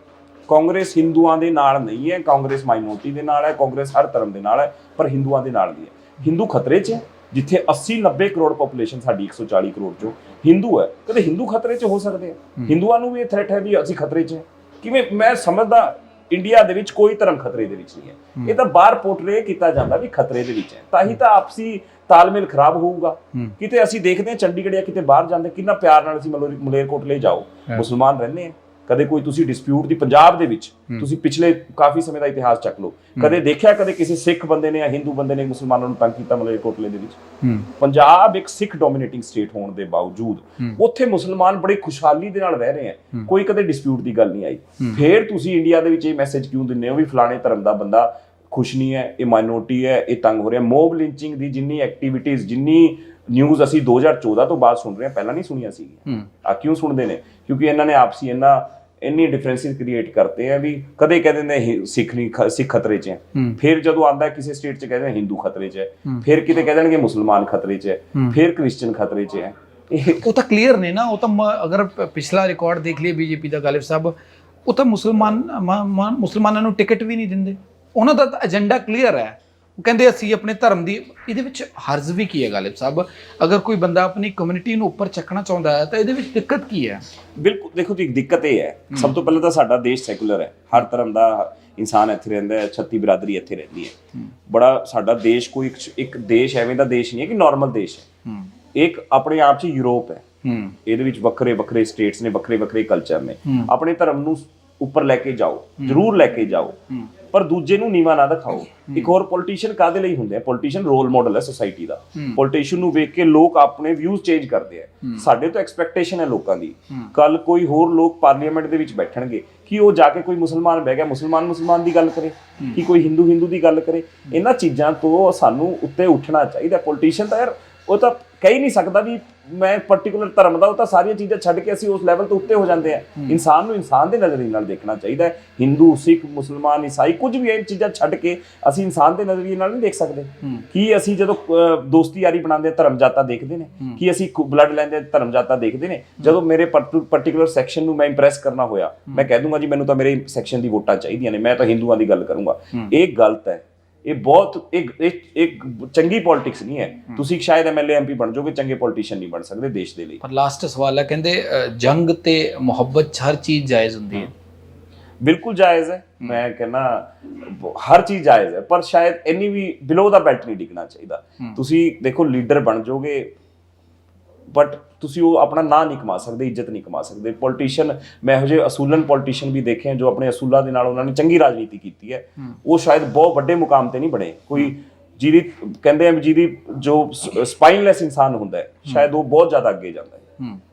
ਕਾਂਗਰਸ ਹਿੰਦੂਆਂ ਦੇ ਨਾਲ ਨਹੀਂ ਹੈ ਕਾਂਗਰਸ ਮਾਈਨੋਰਟੀ ਦੇ ਨਾਲ ਹੈ ਕਾਂਗਰਸ ਹਰ ਧਰਮ ਦੇ ਨਾਲ ਹੈ ਪਰ ਹਿੰਦੂਆਂ ਦੇ ਨਾਲ ਵੀ ਹੈ। ਹਿੰਦੂ ਖਤਰੇ 'ਚ ਹੈ ਜਿੱਥੇ 80 90 ਕਰੋੜ ਪੋਪੂਲੇਸ਼ਨ ਸਾਡੀ 140 ਕਰੋੜ ਚੋਂ ਹਿੰਦੂ ਹੈ। ਕਦੇ ਹਿੰਦੂ ਖਤਰੇ 'ਚ ਹੋ ਸਕਦੇ ਆ। ਹਿੰਦੂਆਂ ਨੂੰ ਵੀ ਇਹ ਥ੍ਰੈਟ ਹੈ ਵੀ ਅਸੀਂ ਖਤਰੇ 'ਚ ਹੈ। ਕਿਵੇਂ ਮੈਂ ਸਮਝਦਾ ਇੰਡੀਆ ਦੇ ਵਿੱਚ ਕੋਈ ਧਰਮ ਖਤਰੇ ਦੇ ਵਿੱਚ ਨਹੀਂ ਹੈ। ਇਹ ਤਾਂ ਬਾਹਰ ਪੋਰਟਰੇ ਕੀਤਾ ਜਾਂਦਾ ਵੀ ਖਤਰੇ ਦੇ ਵਿੱਚ ਹੈ। ਤਾਂ ਹੀ ਤਾਂ ਆਪਸੀ ਤਾਲਮੇਲ ਖਰਾਬ ਹੋਊਗਾ। ਕਿਤੇ ਅਸੀਂ ਦੇਖਦੇ ਹਾਂ ਚੰਡੀਗੜ੍ਹ ਜਾਂ ਕਿਤੇ ਬਾਹਰ ਜਾਂਦੇ ਕਿੰਨਾ ਪਿਆਰ ਨਾਲ ਅਸੀਂ ਮਲੋਰੀ ਮਲੇਰਕੋਟਲੇ ਜਾਓ। ਮੁਸਲਮਾਨ ਰਹਿੰਦੇ ਆ ਕਦੇ ਕੋਈ ਤੁਸੀਂ ਡਿਸਪਿਊਟ ਦੀ ਪੰਜਾਬ ਦੇ ਵਿੱਚ ਤੁਸੀਂ ਪਿਛਲੇ ਕਾਫੀ ਸਮੇਂ ਦਾ ਇਤਿਹਾਸ ਚੱਕ ਲਓ। ਕਦੇ ਦੇਖਿਆ ਕਦੇ ਕਿਸੇ ਸਿੱਖ ਬੰਦੇ ਨੇ ਜਾਂ ਹਿੰਦੂ ਬੰਦੇ ਨੇ ਮੁਸਲਮਾਨਾਂ ਨੂੰ ਤੰਗ ਕੀਤਾ ਮਲੇਰਕੋਟਲੇ ਦੇ ਵਿੱਚ? ਪੰਜਾਬ ਇੱਕ ਸਿੱਖ ਡੋਮੀਨੇਟਿੰਗ ਸਟੇਟ ਹੋਣ ਦੇ ਬਾਵਜੂਦ ਉੱਥੇ ਮੁਸਲਮਾਨ ਬੜੀ ਖੁਸ਼ਹਾਲੀ ਦੇ ਨਾਲ ਰਹਿ ਰਹੇ ਆ। ਕੋਈ ਕਦੇ ਡਿਸਪਿਊਟ ਦੀ ਗੱਲ ਨਹੀਂ ਆਈ। ਫੇਰ ਤੁਸੀਂ ਇੰਡੀਆ ਦੇ ਵਿੱਚ ਇਹ ਮੈਸੇਜ ਕਿਉਂ ਦਿੰਦੇ ਹੋ ਵੀ ਫਲਾਣੇ ਧਰਮ ਦਾ ਬੰਦਾ ਖੁਸ਼ ਨਹੀਂ ਹੈ ਇਹ ਮਾਈਨੋਰਟੀ ਹੈ ਇਹ ਤੰਗ ਹੋ ਰਿਹਾ? ਮੋਬ ਲਿੰਚਿੰਗ ਦੀ ਜਿੰਨੀ ਐਕਟੀਵਿਟੀਜ਼ ਜਿੰਨੀ ਨਿਊਜ਼ ਅਸੀਂ 2014 ਤੋਂ ਬਾਅਦ ਸੁਣ ਰਹੇ ਹਾਂ ਪਹਿਲਾਂ ਨਹੀਂ ਸੁਣੀਆਂ ਸੀਗੀਆਂ। ਆ ਕਿਉਂ ਸੁਣਦੇ ਨੇ? ਕਿਉਂਕਿ ਇਹਨਾਂ ਨੇ ਆਪਸੀ ਇੰਨਾ ਇੰਨੀ ਡਿਫਰੈਂਸਿਸ ਕ੍ਰੀਏਟ ਕਰਤੇ ਆ ਵੀ ਕਦੇ ਕਹਿ ਦਿੰਦੇ ਹਿ- ਸਿੱਖ ਨਹੀਂ ਸਿੱਖ ਖਤਰੇ 'ਚ ਹੈ। ਫਿਰ ਜਦੋਂ ਆਂਦਾ ਕਿਸੇ ਸਟੇਟ 'ਚ ਕਹਿੰਦੇ ਹਿੰਦੂ ਖਤਰੇ 'ਚ ਹੈ। ਫਿਰ ਕਿਤੇ ਕਹਿ ਦੇਣਗੇ ਮੁਸਲਮਾਨ ਖਤਰੇ 'ਚ ਹੈ। ਫਿਰ ਕ੍ਰਿਸਚੀਅਨ ਖਤਰੇ 'ਚ ਹੈ। ਉਹ ਤਾਂ ਕਲੀਅਰ ਨੇ ਨਾ ਉਹ ਤਾਂ ਅਗਰ ਪਿਛਲਾ ਰਿਕਾਰਡ ਦੇਖ ਲਈਏ ਬੀਜੇਪੀ ਦਾ ਗਾਲਿਬ ਸਾਹਿਬ ਉਹ ਤਾਂ ਮੁਸਲਮਾਨ ਮੁਸਲਮਾਨਾਂ ਨੂੰ ਟਿਕਟ ਵੀ ਨਹੀਂ ਦਿੰਦੇ। ਉਹਨਾਂ ਦਾ ਤਾਂ ਏਜੰਡਾ ਕਲੀਅਰ ਹੈ। ਉਹ ਕਹਿੰਦੇ ਅਸੀਂ ਆਪਣੇ ਧਰਮ ਦੀ ਇਹਦੇ ਵਿੱਚ ਹਰਜ਼ ਵੀ ਕੀ ਹੈ ਗਾਲਿਬ ਸਾਹਿਬ? ਅਗਰ ਕੋਈ ਬੰਦਾ ਆਪਣੀ ਕਮਿਊਨਿਟੀ ਨੂੰ ਉੱਪਰ ਚੱਕਣਾ ਚਾਹੁੰਦਾ ਹੈ ਤਾਂ ਇਹਦੇ ਵਿੱਚ ਦਿੱਕਤ ਕੀ ਹੈ? ਬਿਲਕੁਲ ਦੇਖੋ ਜੀ ਦਿੱਕਤ ਇਹ ਹੈ। ਸਭ ਤੋਂ ਪਹਿਲਾਂ ਤਾਂ ਸਾਡਾ ਦੇਸ਼ ਸੈਕੂਲਰ ਹੈ। ਹਰ ਧਰਮ ਦਾ ਇਨਸਾਨ ਇੱਥੇ ਰਹਿੰਦਾ ਹੈ 36 ਬਰਾਦਰੀ ਇੱਥੇ ਰਹਿੰਦੀ ਹੈ। ਬੜਾ ਸਾਡਾ ਦੇਸ਼ ਕੋਈ ਇੱਕ- ਦੇਸ਼ ਐਵੇਂ ਦਾ ਦੇਸ਼ ਨਹੀਂ ਹੈ ਕਿ ਨਾਰਮਲ ਦੇਸ਼ ਹੈ। ਇੱਕ ਆਪਣੇ ਆਪ 'ਚ ਯੂਰਪ ਹੂੰ। ਇਹਦੇ ਵਿੱਚ ਵੱਖਰੇ ਵੱਖਰੇ ਸਟੇਟਸ ਨੇ ਵੱਖਰੇ ਵੱਖਰੇ ਕਲਚਰ ਨੇ। ਆਪਣੇ ਧਰਮ ਨੂੰ ਉੱਪਰ ਲੈ ਕੇ ਜਾਓ ਜ਼ਰੂਰ ਲੈ ਕੇ ਜਾਓ। ਪਰ ਦੂਜੇ ਨੂੰ ਨੀਵਾ ਨਾ ਦਿਖਾਓ। ਇੱਕ ਹੋਰ ਪੋਲੀਟੀਸ਼ੀਅਨ ਕਾਦੇ ਲਈ ਹੁੰਦੇ ਆ? ਪੋਲੀਟੀਸ਼ੀਅਨ ਰੋਲ ਮਾਡਲ ਹੈ ਸੋਸਾਇਟੀ ਦਾ। ਪੋਲੀਟੀਸ਼ੀਅਨ ਨੂੰ ਵੇਖ ਕੇ ਲੋਕ ਆਪਣੇ ਵਿਊਜ਼ ਚੇਂਜ ਕਰਦੇ ਆ। ਸਾਡੇ ਤੋਂ ਐਕਸਪੈਕਟੇਸ਼ਨ ਹੈ ਲੋਕਾਂ ਦੀ। ਕੱਲ ਕੋਈ ਹੋਰ ਲੋਕ ਪਾਰਲੀਮੈਂਟ ਦੇ ਵਿੱਚ ਬੈਠਣਗੇ ਕਿ ਉਹ ਜਾ ਕੇ ਕੋਈ ਮੁਸਲਮਾਨ ਬਹਿ ਗਿਆ ਮੁਸਲਮਾਨ ਮੁਸਲਮਾਨ ਦੀ ਗੱਲ ਕਰੇ ਕਿ ਕੋਈ ਹਿੰਦੂ ਹਿੰਦੂ ਦੀ ਗੱਲ ਕਰੇ। ਇਹਨਾਂ ਚੀਜ਼ਾਂ ਤੋਂ ਸਾਨੂੰ ਉੱਤੇ ਉੱਠਣਾ ਚਾਹੀਦਾ। ਪੋਲੀਟੀਸ਼ੀਅਨ ਤਾਂ ਯਾਰ ਉਹ ਤਾਂ ਕਹਿ ਨਹੀਂ ਸਕਦਾ ਵੀ ਮੈਂ ਪਾਰਟਿਕੂਲਰ ਧਰਮ ਦਾ ਉਹ ਤਾਂ ਸਾਰੀਆਂ ਚੀਜ਼ਾਂ ਛੱਡ ਕੇ ਅਸੀਂ ਉਸ ਲੈਵਲ ਤੋਂ ਉੱਤੇ ਹੋ ਜਾਂਦੇ ਆ। ਇਨਸਾਨ ਨੂੰ ਇਨਸਾਨ ਦੇ ਨਜ਼ਰੀਏ ਨਾਲ ਦੇਖਣਾ ਚਾਹੀਦਾ ਹੈ। ਹਿੰਦੂ ਸਿੱਖ ਮੁਸਲਮਾਨ ਈਸਾਈ ਕੁਝ ਵੀ ਇਹ ਚੀਜ਼ਾਂ ਛੱਡ ਕੇ ਅਸੀਂ ਇਨਸਾਨ ਦੇ ਨਜ਼ਰੀਏ ਨਾਲ ਨਹੀਂ ਦੇਖ ਸਕਦੇ। ਕੀ ਅਸੀਂ ਜਦੋਂ ਦੋਸਤੀ ਯਾਰੀ ਬਣਾਉਂਦੇ ਧਰਮ ਜਾਤਾਂ ਦੇਖਦੇ ਨੇ? ਕੀ ਅਸੀਂ ਬਲੱਡ ਲੈਂਦੇ ਧਰਮ ਜਾਤਾਂ ਦੇਖਦੇ ਨੇ? ਜਦੋਂ ਮੇਰੇ ਪਾਰਟਿਕੂਲਰ ਸੈਕਸ਼ਨ ਨੂੰ ਮੈਂ ਇੰਪ੍ਰੈਸ ਕਰਨਾ ਹੋਇਆ ਮੈਂ ਕਹਿ ਦੂੰਗਾ ਜੀ ਮੈਨੂੰ ਤਾਂ ਮੇਰੇ ਸੈਕਸ਼ਨ ਦੀ ਵੋਟਾਂ ਚਾਹੀਦੀਆਂ ਨੇ ਮੈਂ ਤਾਂ ਹਿੰਦੂਆਂ ਦੀ ਗੱਲ ਕਰੂੰਗਾ। ਇਹ ਗਲਤ ਹੈ। ਇਹ ਬਹੁਤ ਇੱਕ ਇੱਕ ਚੰਗੀ ਪੋਲਿਟਿਕਸ ਨਹੀਂ ਹੈ। ਤੁਸੀਂ ਸ਼ਾਇਦ ਐਮਐਲਏ ਐਮਪੀ ਬਣ ਜਾਓਗੇ ਚੰਗੇ ਪੋਲੀਟੀਸ਼ੀਅਨ ਨਹੀਂ ਬਣ ਸਕਦੇ ਦੇਸ਼ ਦੇ ਲਈ। ਪਰ ਲਾਸਟ ਸਵਾਲ ਹੈ ਕਹਿੰਦੇ ਜੰਗ ਤੇ ਮੁਹੱਬਤ ਹਰ ਚੀਜ਼ ਜਾਇਜ਼ ਹੁੰਦੀ ਹੈ। ਬਿਲਕੁਲ ਜਾਇਜ਼ ਹੈ। ਮੈਂ ਕਹਿੰਦਾ ਹਰ ਚੀਜ਼ ਜਾਇਜ਼ ਹੈ। ਪਰ ਸ਼ਾਇਦ ਇੰਨੀ ਵੀ ਬਿਲੋ ਦਾ ਬੈਲਟ ਨਹੀਂ ਡਿੱਗਣਾ ਚਾਹੀਦਾ। ਤੁਸੀਂ ਦੇਖੋ ਲੀਡਰ ਬਣ ਜਾਓਗੇ ਬਟ ਤੁਸੀਂ ਉਹ ਆਪਣਾ ਨਾਂ ਨਹੀਂ ਕਮਾ ਸਕਦੇ ਇੱਜ਼ਤ ਨਹੀਂ ਕਮਾ ਸਕਦੇ। ਪੋਲੀਟੀਸ਼ੀਅਨ ਮੈਂ ਇਹੋ ਜਿਹੇ ਅਸੂਲਨ ਪੋਲੀਟੀਸ਼ੀਅਨ ਵੀ ਦੇਖੇ ਹਨ ਜੋ ਆਪਣੇ ਅਸੂਲਾਂ ਦੇ ਨਾਲ ਉਹਨਾਂ ਨੇ ਚੰਗੀ ਰਾਜਨੀਤੀ ਕੀਤੀ ਹੈ। ਉਹ ਸ਼ਾਇਦ ਬਹੁਤ ਵੱਡੇ ਮੁਕਾਮ ਤੇ ਨਹੀਂ ਬਣੇ। ਕੋਈ ਜਿਹਦੀ ਕਹਿੰਦੇ ਆ ਜਿਹਦੀ ਜੋ ਸਪਾਈਨਲੈਸ ਇਨਸਾਨ ਹੁੰਦਾ ਹੈ ਸ਼ਾਇਦ ਉਹ ਬਹੁਤ ਜ਼ਿਆਦਾ ਅੱਗੇ ਜਾਂਦਾ ਹੈ।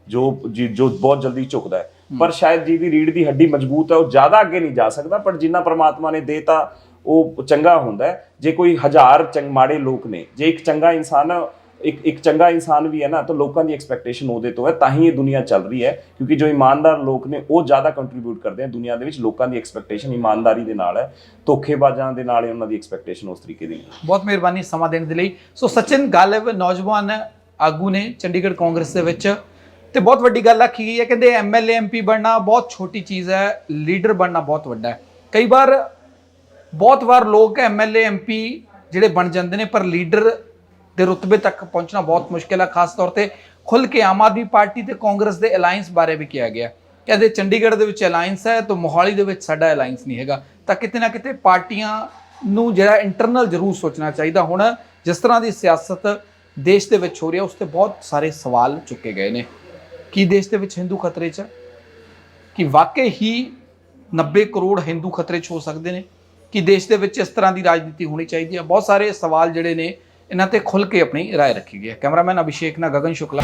ਜੋ ਜਿ- ਬਹੁਤ ਜਲਦੀ ਝੁਕਦਾ ਹੈ। ਪਰ ਸ਼ਾਇਦ ਜਿਹਦੀ ਰੀੜ ਦੀ ਹੱਡੀ ਮਜ਼ਬੂਤ ਹੈ ਉਹ ਜ਼ਿਆਦਾ ਅੱਗੇ ਨਹੀਂ ਜਾ ਸਕਦਾ ਪਰ ਜਿੰਨਾ ਪ੍ਰਮਾਤਮਾ ਨੇ ਦੇਤਾ ਉਹ ਚੰਗਾ ਹੁੰਦਾ ਹੈ। ਜੇ ਕੋਈ ਹਜ਼ਾਰ ਚੰਗ ਮਾੜੇ ਲੋਕ ਨੇ ਜੇ ਇੱਕ ਚੰਗਾ ਇਨਸਾਨ ਇੱਕ ਇੱਕ ਚੰਗਾ ਇਨਸਾਨ ਵੀ ਹੈ ਨਾ, ਤਾਂ ਲੋਕਾਂ ਦੀ ਐਕਸਪੈਕਟੇਸ਼ਨ ਉਹਦੇ ਤੋਂ ਹੈ, ਤਾਂ ਹੀ ਇਹ ਦੁਨੀਆ ਚੱਲ ਰਹੀ ਹੈ, ਕਿਉਂਕਿ ਜੋ ਇਮਾਨਦਾਰ ਲੋਕ ਨੇ, ਉਹ ਜ਼ਿਆਦਾ ਕੰਟਰੀਬਿਊਟ ਕਰਦੇ ਆ ਦੁਨੀਆ ਦੇ ਵਿੱਚ, ਲੋਕਾਂ ਦੀ ਐਕਸਪੈਕਟੇਸ਼ਨ ਇਮਾਨਦਾਰੀ ਦੇ ਨਾਲ ਹੈ, ਧੋਖੇਬਾਜ਼ਾਂ ਦੇ ਨਾਲ ਉਹਨਾਂ ਦੀ ਐਕਸਪੈਕਟੇਸ਼ਨ ਉਸ ਤਰੀਕੇ ਦੀ ਨਹੀਂ ਬਹੁਤ ਮਿਹਰਬਾਨੀ ਸਮਾਂ ਦੇਣ ਦੇ ਲਈ। ਸੋ ਸਚਿਨ ਗਾਲਵ ਨੌਜਵਾਨ ਆਗੂ ਨੇ ਚੰਡੀਗੜ੍ਹ ਕਾਂਗਰਸ ਦੇ ਵਿੱਚ, ਤੇ ਬਹੁਤ ਵੱਡੀ ਗੱਲ ਆਖੀ ਗਈ ਹੈ, ਕਹਿੰਦੇ ਐਮਐਲਏ ਐਮਪੀ ਬਣਨਾ ਬਹੁਤ ਛੋਟੀ ਚੀਜ਼ ਹੈ, ਲੀਡਰ ਬਣਨਾ ਬਹੁਤ ਵੱਡਾ ਹੈ। ਕਈ ਵਾਰ, ਬਹੁਤ ਵਾਰ ਲੋਕ ਐਮਐਲਏ ਐਮਪੀ ਜਿਹੜੇ ਬਣ ਜਾਂਦੇ ਨੇ, ਪਰ ਲੀਡਰ ਦੇ ਰੁਤਬੇ ਤੱਕ ਪਹੁੰਚਣਾ ਬਹੁਤ ਮੁਸ਼ਕਿਲ ਹੈ ਖਾਸ ਤੌਰ ਤੇ ਖੁੱਲ ਕੇ ਆਮ ਆਦਮੀ ਪਾਰਟੀ ਤੇ ਕਾਂਗਰਸ ਦੇ ਅਲਾਈਅੰਸ ਬਾਰੇ ਵੀ ਕਿਹਾ ਗਿਆ। ਕਹਿੰਦੇ ਚੰਡੀਗੜ੍ਹ ਦੇ ਵਿੱਚ ਅਲਾਈਅੰਸ ਹੈ ਤਾਂ ਮੋਹਾਲੀ ਦੇ ਵਿੱਚ ਸਾਡਾ ਅਲਾਈਅੰਸ ਨਹੀਂ ਹੈਗਾ। ਤਾਂ ਕਿਤੇ ਨਾ ਕਿਤੇ ਪਾਰਟੀਆਂ ਨੂੰ ਜਿਹੜਾ ਇੰਟਰਨਲ ਜ਼ਰੂਰ ਸੋਚਣਾ ਚਾਹੀਦਾ ਹੁਣ, ਜਿਸ ਤਰ੍ਹਾਂ ਦੀ ਸਿਆਸਤ ਦੇਸ਼ ਦੇ ਵਿੱਚ ਹੋ ਰਹੀ ਹੈ, ਉਸ ਤੇ ਬਹੁਤ ਸਾਰੇ ਸਵਾਲ ਚੁੱਕੇ ਗਏ ਨੇ। ਕੀ ਦੇਸ਼ ਦੇ ਵਿੱਚ ਹਿੰਦੂ ਖਤਰੇ 'ਚ ਹੈ? ਕਿ ਵਾਕਈ ਹੀ 90 ਕਰੋੜ ਹਿੰਦੂ ਖਤਰੇ 'ਚ ਹੋ ਸਕਦੇ ਨੇ? ਕਿ ਦੇਸ਼ ਦੇ ਵਿੱਚ ਇਸ ਤਰ੍ਹਾਂ ਦੀ ਰਾਜਨੀਤੀ ਹੋਣੀ ਚਾਹੀਦੀ ਹੈ? ਬਹੁਤ ਸਾਰੇ ਸਵਾਲ ਜਿਹੜੇ ਨੇ ਇਹਨਾਂ ਤੇ ਖੁੱਲ ਕੇ ਆਪਣੀ رائے ਰੱਖੀ ਗਈ ਹੈ ਕੈਮਰਾਮੈਨ ਅਭਿਸ਼ੇਕ ਨਾਲ ਗਗਨ ਸ਼ੁਕਲਾ